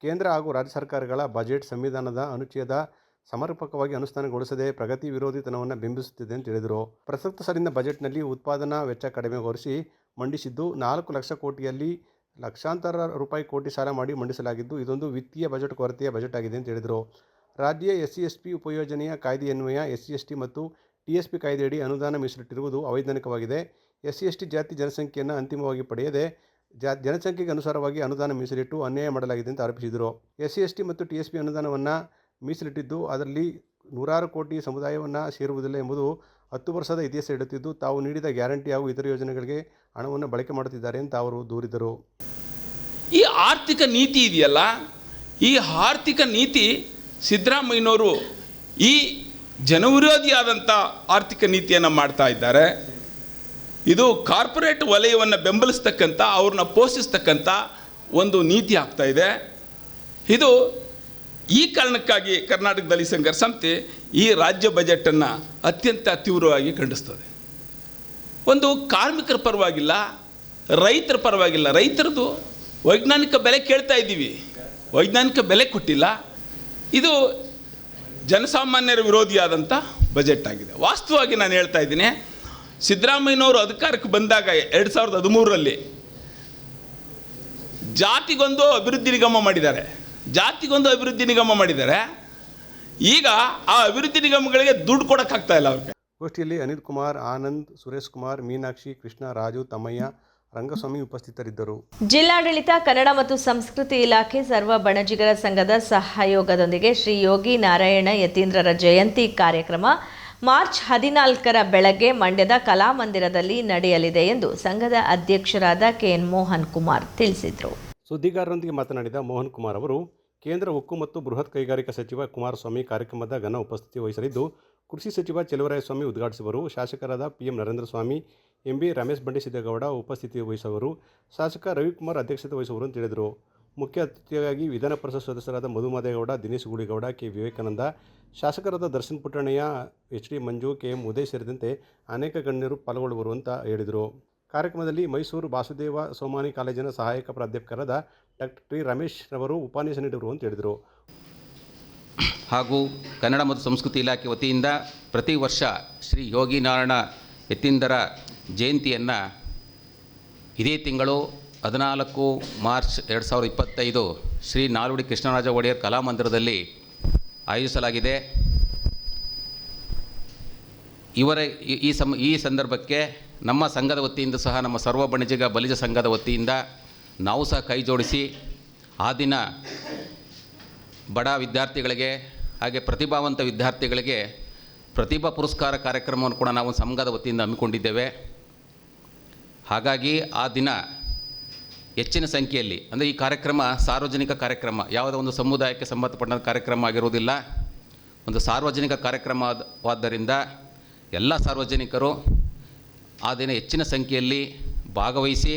ಕೇಂದ್ರ ಹಾಗೂ ರಾಜ್ಯ ಸರ್ಕಾರಗಳ ಬಜೆಟ್ ಸಂವಿಧಾನದ ಅನುಚ್ಛೇದ ಸಮರ್ಪಕವಾಗಿ ಅನುಷ್ಠಾನಗೊಳಿಸದೆ ಪ್ರಗತಿ ವಿರೋಧಿತನವನ್ನು ಬಿಂಬಿಸುತ್ತಿದೆ ಎಂದು ಹೇಳಿದರು. ಪ್ರಸಕ್ತ ಸಾಲಿನ ಬಜೆಟ್ನಲ್ಲಿ ಉತ್ಪಾದನಾ ವೆಚ್ಚ ಕಡಿಮೆಗೊಳಿಸಿ ಮಂಡಿಸಿದ್ದು ನಾಲ್ಕು ಲಕ್ಷ ಕೋಟಿಯಲ್ಲಿ ಲಕ್ಷಾಂತರ ರೂಪಾಯಿ ಕೋಟಿ ಸಾಲ ಮಾಡಿ ಮಂಡಿಸಲಾಗಿದ್ದು, ಇದೊಂದು ವಿತ್ತೀಯ ಬಜೆಟ್ ಕೊರತೆಯ ಬಜೆಟ್ ಆಗಿದೆ ಎಂದು ಹೇಳಿದರು. ರಾಜ್ಯ ಎಸ್ ಸಿ ಎಸ್ ಪಿ ಉಪಯೋಜನೆಯ ಕಾಯ್ದೆಯನ್ವಯ ಎಸ್ ಸಿ ಎಸ್ ಟಿ ಮತ್ತು ಟಿ ಎಸ್ ಪಿ ಕಾಯ್ದೆಯಡಿ ಅನುದಾನ ಮೀಸಲಿಟ್ಟಿರುವುದು ಅವೈಜ್ಞಾನಿಕವಾಗಿದೆ. ಎಸ್ ಸಿ ಎಸ್ ಟಿ ಜಾತಿ ಜನಸಂಖ್ಯೆಯನ್ನು ಅಂತಿಮವಾಗಿ ಪಡೆಯದೆ ಜಾ, ಜನಸಂಖ್ಯೆಗೆ ಅನುಸಾರವಾಗಿ ಅನುದಾನ ಮೀಸಲಿಟ್ಟು ಅನ್ಯಾಯ ಮಾಡಲಾಗಿದೆ ಅಂತ ಆರೋಪಿಸಿದರು. ಎಸ್ ಸಿ ಎಸ್ ಟಿ ಮತ್ತು ಟಿ ಎಸ್ ಪಿ ಅನುದಾನವನ್ನು ಮೀಸಲಿಟ್ಟಿದ್ದು ಅದರಲ್ಲಿ ನೂರಾರು ಕೋಟಿ ಸಮುದಾಯವನ್ನು ಸೇರುವುದಿಲ್ಲ ಎಂಬುದು ಹತ್ತು ವರ್ಷದ ಇತಿಹಾಸ ಇಡುತ್ತಿದ್ದು ತಾವು ನೀಡಿದ ಗ್ಯಾರಂಟಿ ಹಾಗೂ ಇತರ ಯೋಜನೆಗಳಿಗೆ ಹಣವನ್ನು ಬಳಕೆ ಮಾಡುತ್ತಿದ್ದಾರೆ ಅಂತ ಅವರು ದೂರಿದರು. ಈ ಆರ್ಥಿಕ ನೀತಿ ಇದೆಯಲ್ಲ? ಈ ಆರ್ಥಿಕ ನೀತಿ ಸಿದ್ದರಾಮಯ್ಯನವರು ಈ ಜನವಿರೋಧಿಯಾದಂಥ ಆರ್ಥಿಕ ನೀತಿಯನ್ನು ಮಾಡ್ತಾ ಇದ್ದಾರೆ. ಇದು ಕಾರ್ಪೊರೇಟ್ ವಲಯವನ್ನು ಬೆಂಬಲಿಸ್ತಕ್ಕಂಥ ಅವ್ರನ್ನ ಪೋಷಿಸ್ತಕ್ಕಂಥ ಒಂದು ನೀತಿ ಆಗ್ತಾ ಇದೆ. ಇದು ಈ ಕಾರಣಕ್ಕಾಗಿ ಕರ್ನಾಟಕ ದಲಿತ ಸಂಘರ್ಷ ಸಮಿತಿ ಈ ರಾಜ್ಯ ಬಜೆಟನ್ನು ಅತ್ಯಂತ ತೀವ್ರವಾಗಿ ಖಂಡಿಸ್ತದೆ. ಒಂದು ಕಾರ್ಮಿಕರ ಪರವಾಗಿಲ್ಲ, ರೈತರ ಪರವಾಗಿಲ್ಲ, ರೈತರದು ವೈಜ್ಞಾನಿಕ ಬೆಲೆ ಕೇಳ್ತಾ ಇದ್ದೀವಿ. ವೈಜ್ಞಾನಿಕ ಬೆಲೆ ಕೊಟ್ಟಿಲ್ಲ. ಇದು ಜನಸಾಮಾನ್ಯರ ವಿರೋಧಿಯಾದಂಥ ಬಜೆಟ್ ಆಗಿದೆ. ವಾಸ್ತವವಾಗಿ ನಾನು ಹೇಳ್ತಾ ಇದ್ದೀನಿ, ಸಿದ್ದರಾಮಯ್ಯನವರು ಅಧಿಕಾರಕ್ಕೆ ಬಂದಾಗ ಎರಡು ಸಾವಿರದ ಹದಿಮೂರರಲ್ಲಿ ಜಾತಿಗೊಂದು ಅಭಿವೃದ್ಧಿ ನಿಗಮ ಮಾಡಿದ್ದಾರೆ. ಜಾತಿಗೊಂದು ಅಭಿವೃದ್ಧಿ ನಿಗಮ ಮಾಡಿದ್ದಾರೆ. ಈಗ ಆ ಅಭಿವೃದ್ಧಿ ನಿಗಮಗಳಿಗೆ ದುಡ್ಡು ಕೊಡೋಕ್ಕಾಗ್ತಾ ಇಲ್ಲ ಅವ್ರಿಗೆ. ಗೋಷ್ಠಿಯಲ್ಲಿ ಅನಿಲ್ ಕುಮಾರ್, ಆನಂದ್, ಸುರೇಶ್ ಕುಮಾರ್, ಮೀನಾಕ್ಷಿ, ಕೃಷ್ಣ, ರಾಜು, ತಮ್ಮಯ್ಯ ರಂಗಸ್ವಾಮಿ ಉಪಸ್ಥಿತರಿದ್ದರು. ಜಿಲ್ಲಾಡಳಿತ ಕನ್ನಡ ಮತ್ತು ಸಂಸ್ಕೃತಿ ಇಲಾಖೆ ಸರ್ವ ಬಣಜಿಗರ ಸಂಘದ ಸಹಯೋಗದೊಂದಿಗೆ ಶ್ರೀ ಯೋಗಿ ನಾರಾಯಣ ಯತೀಂದ್ರರ ಜಯಂತಿ ಕಾರ್ಯಕ್ರಮ ಮಾರ್ಚ್ ಹದಿನಾಲ್ಕರ ಬೆಳಗ್ಗೆ ಮಂಡ್ಯದ ಕಲಾಮಂದಿರದಲ್ಲಿ ನಡೆಯಲಿದೆ ಎಂದು ಸಂಘದ ಅಧ್ಯಕ್ಷರಾದ ಕೆಎನ್ ಮೋಹನ್ ಕುಮಾರ್ ತಿಳಿಸಿದರು. ಸುದ್ದಿಗಾರರೊಂದಿಗೆ ಮಾತನಾಡಿದ ಮೋಹನ್ ಕುಮಾರ್ ಅವರು ಕೇಂದ್ರ ಉಕ್ಕು ಮತ್ತು ಬೃಹತ್ ಕೈಗಾರಿಕಾ ಸಚಿವ ಕುಮಾರಸ್ವಾಮಿ ಕಾರ್ಯಕ್ರಮದ ಘನ ಉಪಸ್ಥಿತಿ ವಹಿಸಲಿದ್ದು ಕೃಷಿ ಸಚಿವ ಚೆಲುವರಾಯಸ್ವಾಮಿ ಉದ್ಘಾಟಿಸುವರು. ಶಾಸಕರಾದ P M Narendra Swamy M B Ramesh Bandisiddegowda ಉಪಸ್ಥಿತಿ ವಹಿಸುವರು. ಶಾಸಕ ರವಿಕುಮಾರ್ ಅಧ್ಯಕ್ಷತೆ ವಹಿಸುವರು ಅಂತ ಹೇಳಿದರು. ಮುಖ್ಯ ಅತಿಥಿಯಾಗಿ ವಿಧಾನ ಪರಿಷತ್ ಸದಸ್ಯರಾದ ಮಧುಮಾದೇಗೌಡ, ದಿನೇಶ್ ಗುಡಿಗೌಡ, ಕೆ ವಿವೇಕಾನಂದ, ಶಾಸಕರಾದ Darshan Puttannaiah H D Manju, K M Uday ಸೇರಿದಂತೆ ಅನೇಕ ಗಣ್ಯರು ಪಾಲ್ಗೊಳ್ಳುವರು ಅಂತ ಹೇಳಿದರು. ಕಾರ್ಯಕ್ರಮದಲ್ಲಿ ಮೈಸೂರು ವಾಸುದೇವ ಸೋಮಾನಿ ಕಾಲೇಜಿನ ಸಹಾಯಕ ಪ್ರಾಧ್ಯಾಪಕರಾದ ಡಾಕ್ಟರ್ ಟಿ ರಮೇಶ್ ರವರು ಉಪನ್ಯಾಸ ನೀಡುವರು ಅಂತ ಹೇಳಿದರು. ಹಾಗೂ ಕನ್ನಡ ಮತ್ತು ಸಂಸ್ಕೃತಿ ಇಲಾಖೆ ವತಿಯಿಂದ ಪ್ರತಿ ವರ್ಷ ಶ್ರೀ ಯೋಗಿ ನಾರಾಯಣ ಯತೀಂದರ ಜಯಂತಿಯನ್ನು ಇದೇ ತಿಂಗಳು ಹದಿನಾಲ್ಕು ಮಾರ್ಚ್ ಎರಡು ಸಾವಿರದ ಇಪ್ಪತ್ತೈದು ಶ್ರೀ ನಾಲ್ವಡಿ ಕೃಷ್ಣರಾಜ ಒಡೆಯರ್ ಕಲಾಮಂದಿರದಲ್ಲಿ ಆಯೋಜಿಸಲಾಗಿದೆ. ಇವರ ಈ- ಈ ಸಮ ಈ ಸಂದರ್ಭಕ್ಕೆ ನಮ್ಮ ಸಂಘದ ವತಿಯಿಂದ ಸಹ ನಮ್ಮ ಸರ್ವ ಬಣಿಜಿಗ ಬಲಿಜ ಸಂಘದ ವತಿಯಿಂದ ನಾವು ಸಹ ಕೈ ಜೋಡಿಸಿ ಆ ದಿನ ಬಡ ವಿದ್ಯಾರ್ಥಿಗಳಿಗೆ ಹಾಗೆ ಪ್ರತಿಭಾವಂತ ವಿದ್ಯಾರ್ಥಿಗಳಿಗೆ ಪ್ರತಿಭಾ ಪುರಸ್ಕಾರ ಕಾರ್ಯಕ್ರಮವನ್ನು ಕೂಡ ನಾವು ಸಂಘದ ವತಿಯಿಂದ ಹಮ್ಮಿಕೊಂಡಿದ್ದೇವೆ. ಹಾಗಾಗಿ ಆ ದಿನ ಹೆಚ್ಚಿನ ಸಂಖ್ಯೆಯಲ್ಲಿ, ಅಂದರೆ ಈ ಕಾರ್ಯಕ್ರಮ ಸಾರ್ವಜನಿಕ ಕಾರ್ಯಕ್ರಮ, ಯಾವುದೋ ಒಂದು ಸಮುದಾಯಕ್ಕೆ ಸಂಬಂಧಪಟ್ಟ ಕಾರ್ಯಕ್ರಮ ಆಗಿರುವುದಿಲ್ಲ. ಒಂದು ಸಾರ್ವಜನಿಕ ಕಾರ್ಯಕ್ರಮವಾದ್ದರಿಂದ ಎಲ್ಲ ಸಾರ್ವಜನಿಕರು ಆ ದಿನ ಹೆಚ್ಚಿನ ಸಂಖ್ಯೆಯಲ್ಲಿ ಭಾಗವಹಿಸಿ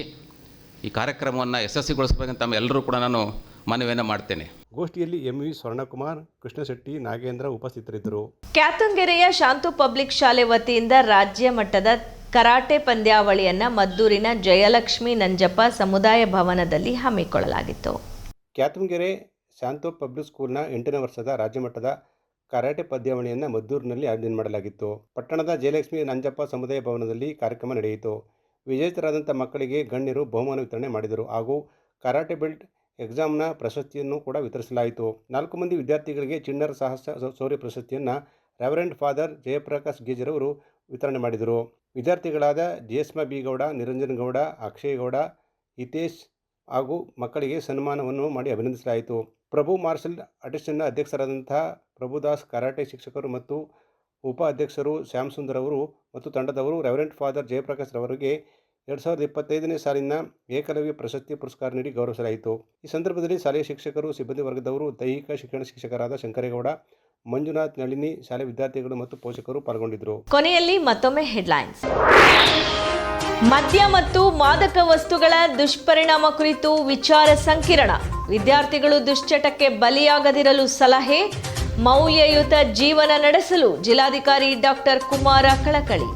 ಈ ಕಾರ್ಯಕ್ರಮವನ್ನು ಯಶಸ್ವಿಗೊಳಿಸಬೇಕಂತ ತಮ್ಮ ಎಲ್ಲರೂ ಕೂಡ ನಾನು ಮನವಿಯನ್ನು ಮಾಡ್ತೇನೆ. ಗೋಷ್ಠಿಯಲ್ಲಿ ಎಂ ವಿ ಸ್ವರ್ಣಕುಮಾರ್ ಕೃಷ್ಣಶೆಟ್ಟಿ ನಾಗೇಂದ್ರ ಉಪಸ್ಥಿತರಿದ್ದರು. ಕ್ಯಾತಂಗೆರೆಯ ಶಾಂತು ಪಬ್ಲಿಕ್ ಶಾಲೆ ವತಿಯಿಂದ ರಾಜ್ಯ ಮಟ್ಟದ ಕರಾಟೆ ಪಂದ್ಯಾವಳಿಯನ್ನ ಮದ್ದೂರಿನ ಜಯಲಕ್ಷ್ಮಿ ನಂಜಪ್ಪ ಸಮುದಾಯ ಭವನದಲ್ಲಿ ಹಮ್ಮಿಕೊಳ್ಳಲಾಗಿತ್ತು. ಕ್ಯಾತಂಗೆರೆ ಶಾಂತೋ ಪಬ್ಲಿಕ್ ಸ್ಕೂಲ್ನ ಎಂಟನೇ ವರ್ಷದ ರಾಜ್ಯಮಟ್ಟದ ಕರಾಟೆ ಪಂದ್ಯಾವಳಿಯನ್ನು ಮದ್ದೂರಿನಲ್ಲಿ ಆಯೋಜನೆ ಮಾಡಲಾಗಿತ್ತು. ಪಟ್ಟಣದ ಜಯಲಕ್ಷ್ಮಿ ನಂಜಪ್ಪ ಸಮುದಾಯ ಭವನದಲ್ಲಿ ಕಾರ್ಯಕ್ರಮ ನಡೆಯಿತು. ವಿಜೇತರಾದಂಥ ಮಕ್ಕಳಿಗೆ ಗಣ್ಯರು ಬಹುಮಾನ ವಿತರಣೆ ಮಾಡಿದರು. ಹಾಗೂ ಕರಾಟೆ ಬೆಲ್ಟ್ ಎಕ್ಸಾಮ್ನ ಪ್ರಶಸ್ತಿಯನ್ನು ಕೂಡ ವಿತರಿಸಲಾಯಿತು. ನಾಲ್ಕು ಮಂದಿ ವಿದ್ಯಾರ್ಥಿಗಳಿಗೆ ಚಿಣ್ಣರ ಸಾಹಸ ಶೌರ್ಯ ಪ್ರಶಸ್ತಿಯನ್ನು ರೆವರೆಂಡ್ ಫಾದರ್ ಜಯಪ್ರಕಾಶ್ ಗೇಜರವರು ವಿತರಣೆ ಮಾಡಿದರು. ವಿದ್ಯಾರ್ಥಿಗಳಾದ ಜಯಸ್ಮ ಬಿ ಗೌಡ, ನಿರಂಜನ್ ಗೌಡ, ಅಕ್ಷಯ್ ಗೌಡ, ಹಿತೇಶ್ ಹಾಗೂ ಮಕ್ಕಳಿಗೆ ಸನ್ಮಾನವನ್ನು ಮಾಡಿ ಅಭಿನಂದಿಸಲಾಯಿತು. ಪ್ರಭು ಮಾರ್ಷಲ್ ಅಟಿಸ್ಟನ್ನ ಅಧ್ಯಕ್ಷರಾದಂತಹ ಪ್ರಭುದಾಸ್ ಕರಾಟೆ ಶಿಕ್ಷಕರು ಮತ್ತು ಉಪ ಅಧ್ಯಕ್ಷರು ಶ್ಯಾಮ್ ಸುಂದರ್ ಅವರು ಮತ್ತು ತಂಡದವರು ರೆವರೆಂಟ್ ಫಾದರ್ ಜಯಪ್ರಕಾಶ್ ರವರಿಗೆ ಎರಡು ಸಾವಿರದ ಇಪ್ಪತ್ತೈದನೇ ಸಾಲಿನ ಏಕಲವ್ಯ ಪ್ರಶಸ್ತಿ ಪುರಸ್ಕಾರ ನೀಡಿ ಗೌರವಿಸಲಾಯಿತು. ಈ ಸಂದರ್ಭದಲ್ಲಿ ಶಾಲೆಯ ಶಿಕ್ಷಕರು, ಸಿಬ್ಬಂದಿ ವರ್ಗದವರು, ದೈಹಿಕ ಶಿಕ್ಷಣ ಶಿಕ್ಷಕರಾದ ಶಂಕರೇಗೌಡ, ಮಂಜುನಾಥ್ ನಳಿನಿ, ಶಾಲೆ ವಿದ್ಯಾರ್ಥಿಗಳು ಮತ್ತು ಪೋಷಕರು ಪಾಲ್ಗೊಂಡಿದ್ದರು. ಕೊನೆಯಲ್ಲಿ ಮತ್ತೊಮ್ಮೆ ಹೆಡ್ಲೈನ್ಸ್. ಮದ್ಯ ಮತ್ತು ಮಾದಕ ವಸ್ತುಗಳ ದುಷ್ಪರಿಣಾಮ ಕುರಿತು ವಿಚಾರ ಸಂಕಿರಣ. ವಿದ್ಯಾರ್ಥಿಗಳು ದುಶ್ಚಟಕ್ಕೆ ಬಲಿಯಾಗದಿರಲು ಸಲಹೆ, ಮೌಲ್ಯಯುತ ಜೀವನ ನಡೆಸಲು ಜಿಲ್ಲಾಧಿಕಾರಿ ಡಾಕ್ಟರ್ ಕುಮಾರ ಕಳಕಳಿ.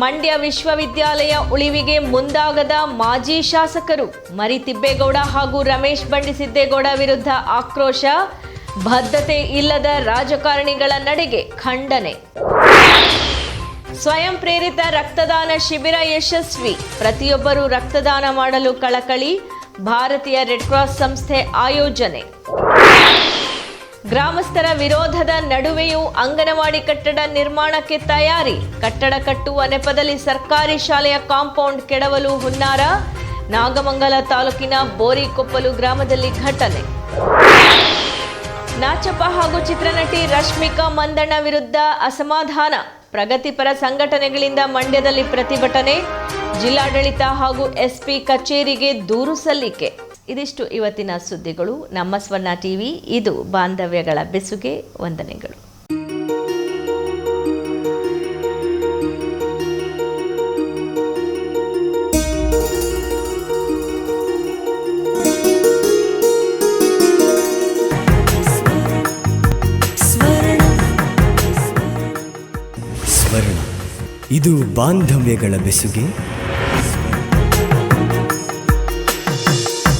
ಮಂಡ್ಯ ವಿಶ್ವವಿದ್ಯಾಲಯ ಉಳಿವಿಗೆ ಮುಂದಾಗದ ಮಾಜಿ ಶಾಸಕರು ಮರಿ ತಿಬ್ಬೇಗೌಡ ಹಾಗೂ ರಮೇಶ್ ಬಂಡಿಸಿದ್ದೇಗೌಡ ವಿರುದ್ಧ ಆಕ್ರೋಶ ಬದ್ಧತೆ ಇಲ್ಲದ ರಾಜಕಾರಣಿಗಳ ನಡೆಗೆ ಖಂಡನೆ. ಸ್ವಯಂ ಪ್ರೇರಿತ ರಕ್ತದಾನ ಶಿಬಿರ ಯಶಸ್ವಿ. ಪ್ರತಿಯೊಬ್ಬರೂ ರಕ್ತದಾನ ಮಾಡಲು ಕಳಕಳಿ. ಭಾರತೀಯ ರೆಡ್ ಕ್ರಾಸ್ ಸಂಸ್ಥೆ ಆಯೋಜನೆ. ಗ್ರಾಮಸ್ಥರ ವಿರೋಧದ ನಡುವೆಯೂ ಅಂಗನವಾಡಿ ಕಟ್ಟಡ ನಿರ್ಮಾಣಕ್ಕೆ ತಯಾರಿ. ಕಟ್ಟಡ ಕಟ್ಟುವ ನೆಪದಲ್ಲಿ ಸರ್ಕಾರಿ ಶಾಲೆಯ ಕಾಂಪೌಂಡ್ ಕೆಡವಲು ಹುನ್ನಾರ. ನಾಗಮಂಗಲ ತಾಲೂಕಿನ ಬೋರಿಕೊಪ್ಪಲು ಗ್ರಾಮದಲ್ಲಿ ಘಟನೆ. ನಾಚಪ್ಪ ಹಾಗೂ ಚಿತ್ರನಟಿ ರಶ್ಮಿಕಾ ಮಂದಣ್ಣ ವಿರುದ್ಧ ಅಸಮಾಧಾನ. ಪ್ರಗತಿಪರ ಸಂಘಟನೆಗಳಿಂದ ಮಂಡ್ಯದಲ್ಲಿ ಪ್ರತಿಭಟನೆ. ಜಿಲ್ಲಾಡಳಿತ ಹಾಗೂ ಎಸ್ಪಿ ಕಚೇರಿಗೆ ದೂರು ಸಲ್ಲಿಕೆ. ಇದಿಷ್ಟು ಇವತ್ತಿನ ಸುದ್ದಿಗಳು. ನಮ್ಮ ಸ್ವರ್ಣ ಟಿವಿ ಇದು ಬಾಂಧವ್ಯಗಳ ಬೆಸುಗೆ ವಂದನೆಗಳು. ಇದು ಬಾಂಧವ್ಯಗಳ ಬೆಸುಗೆ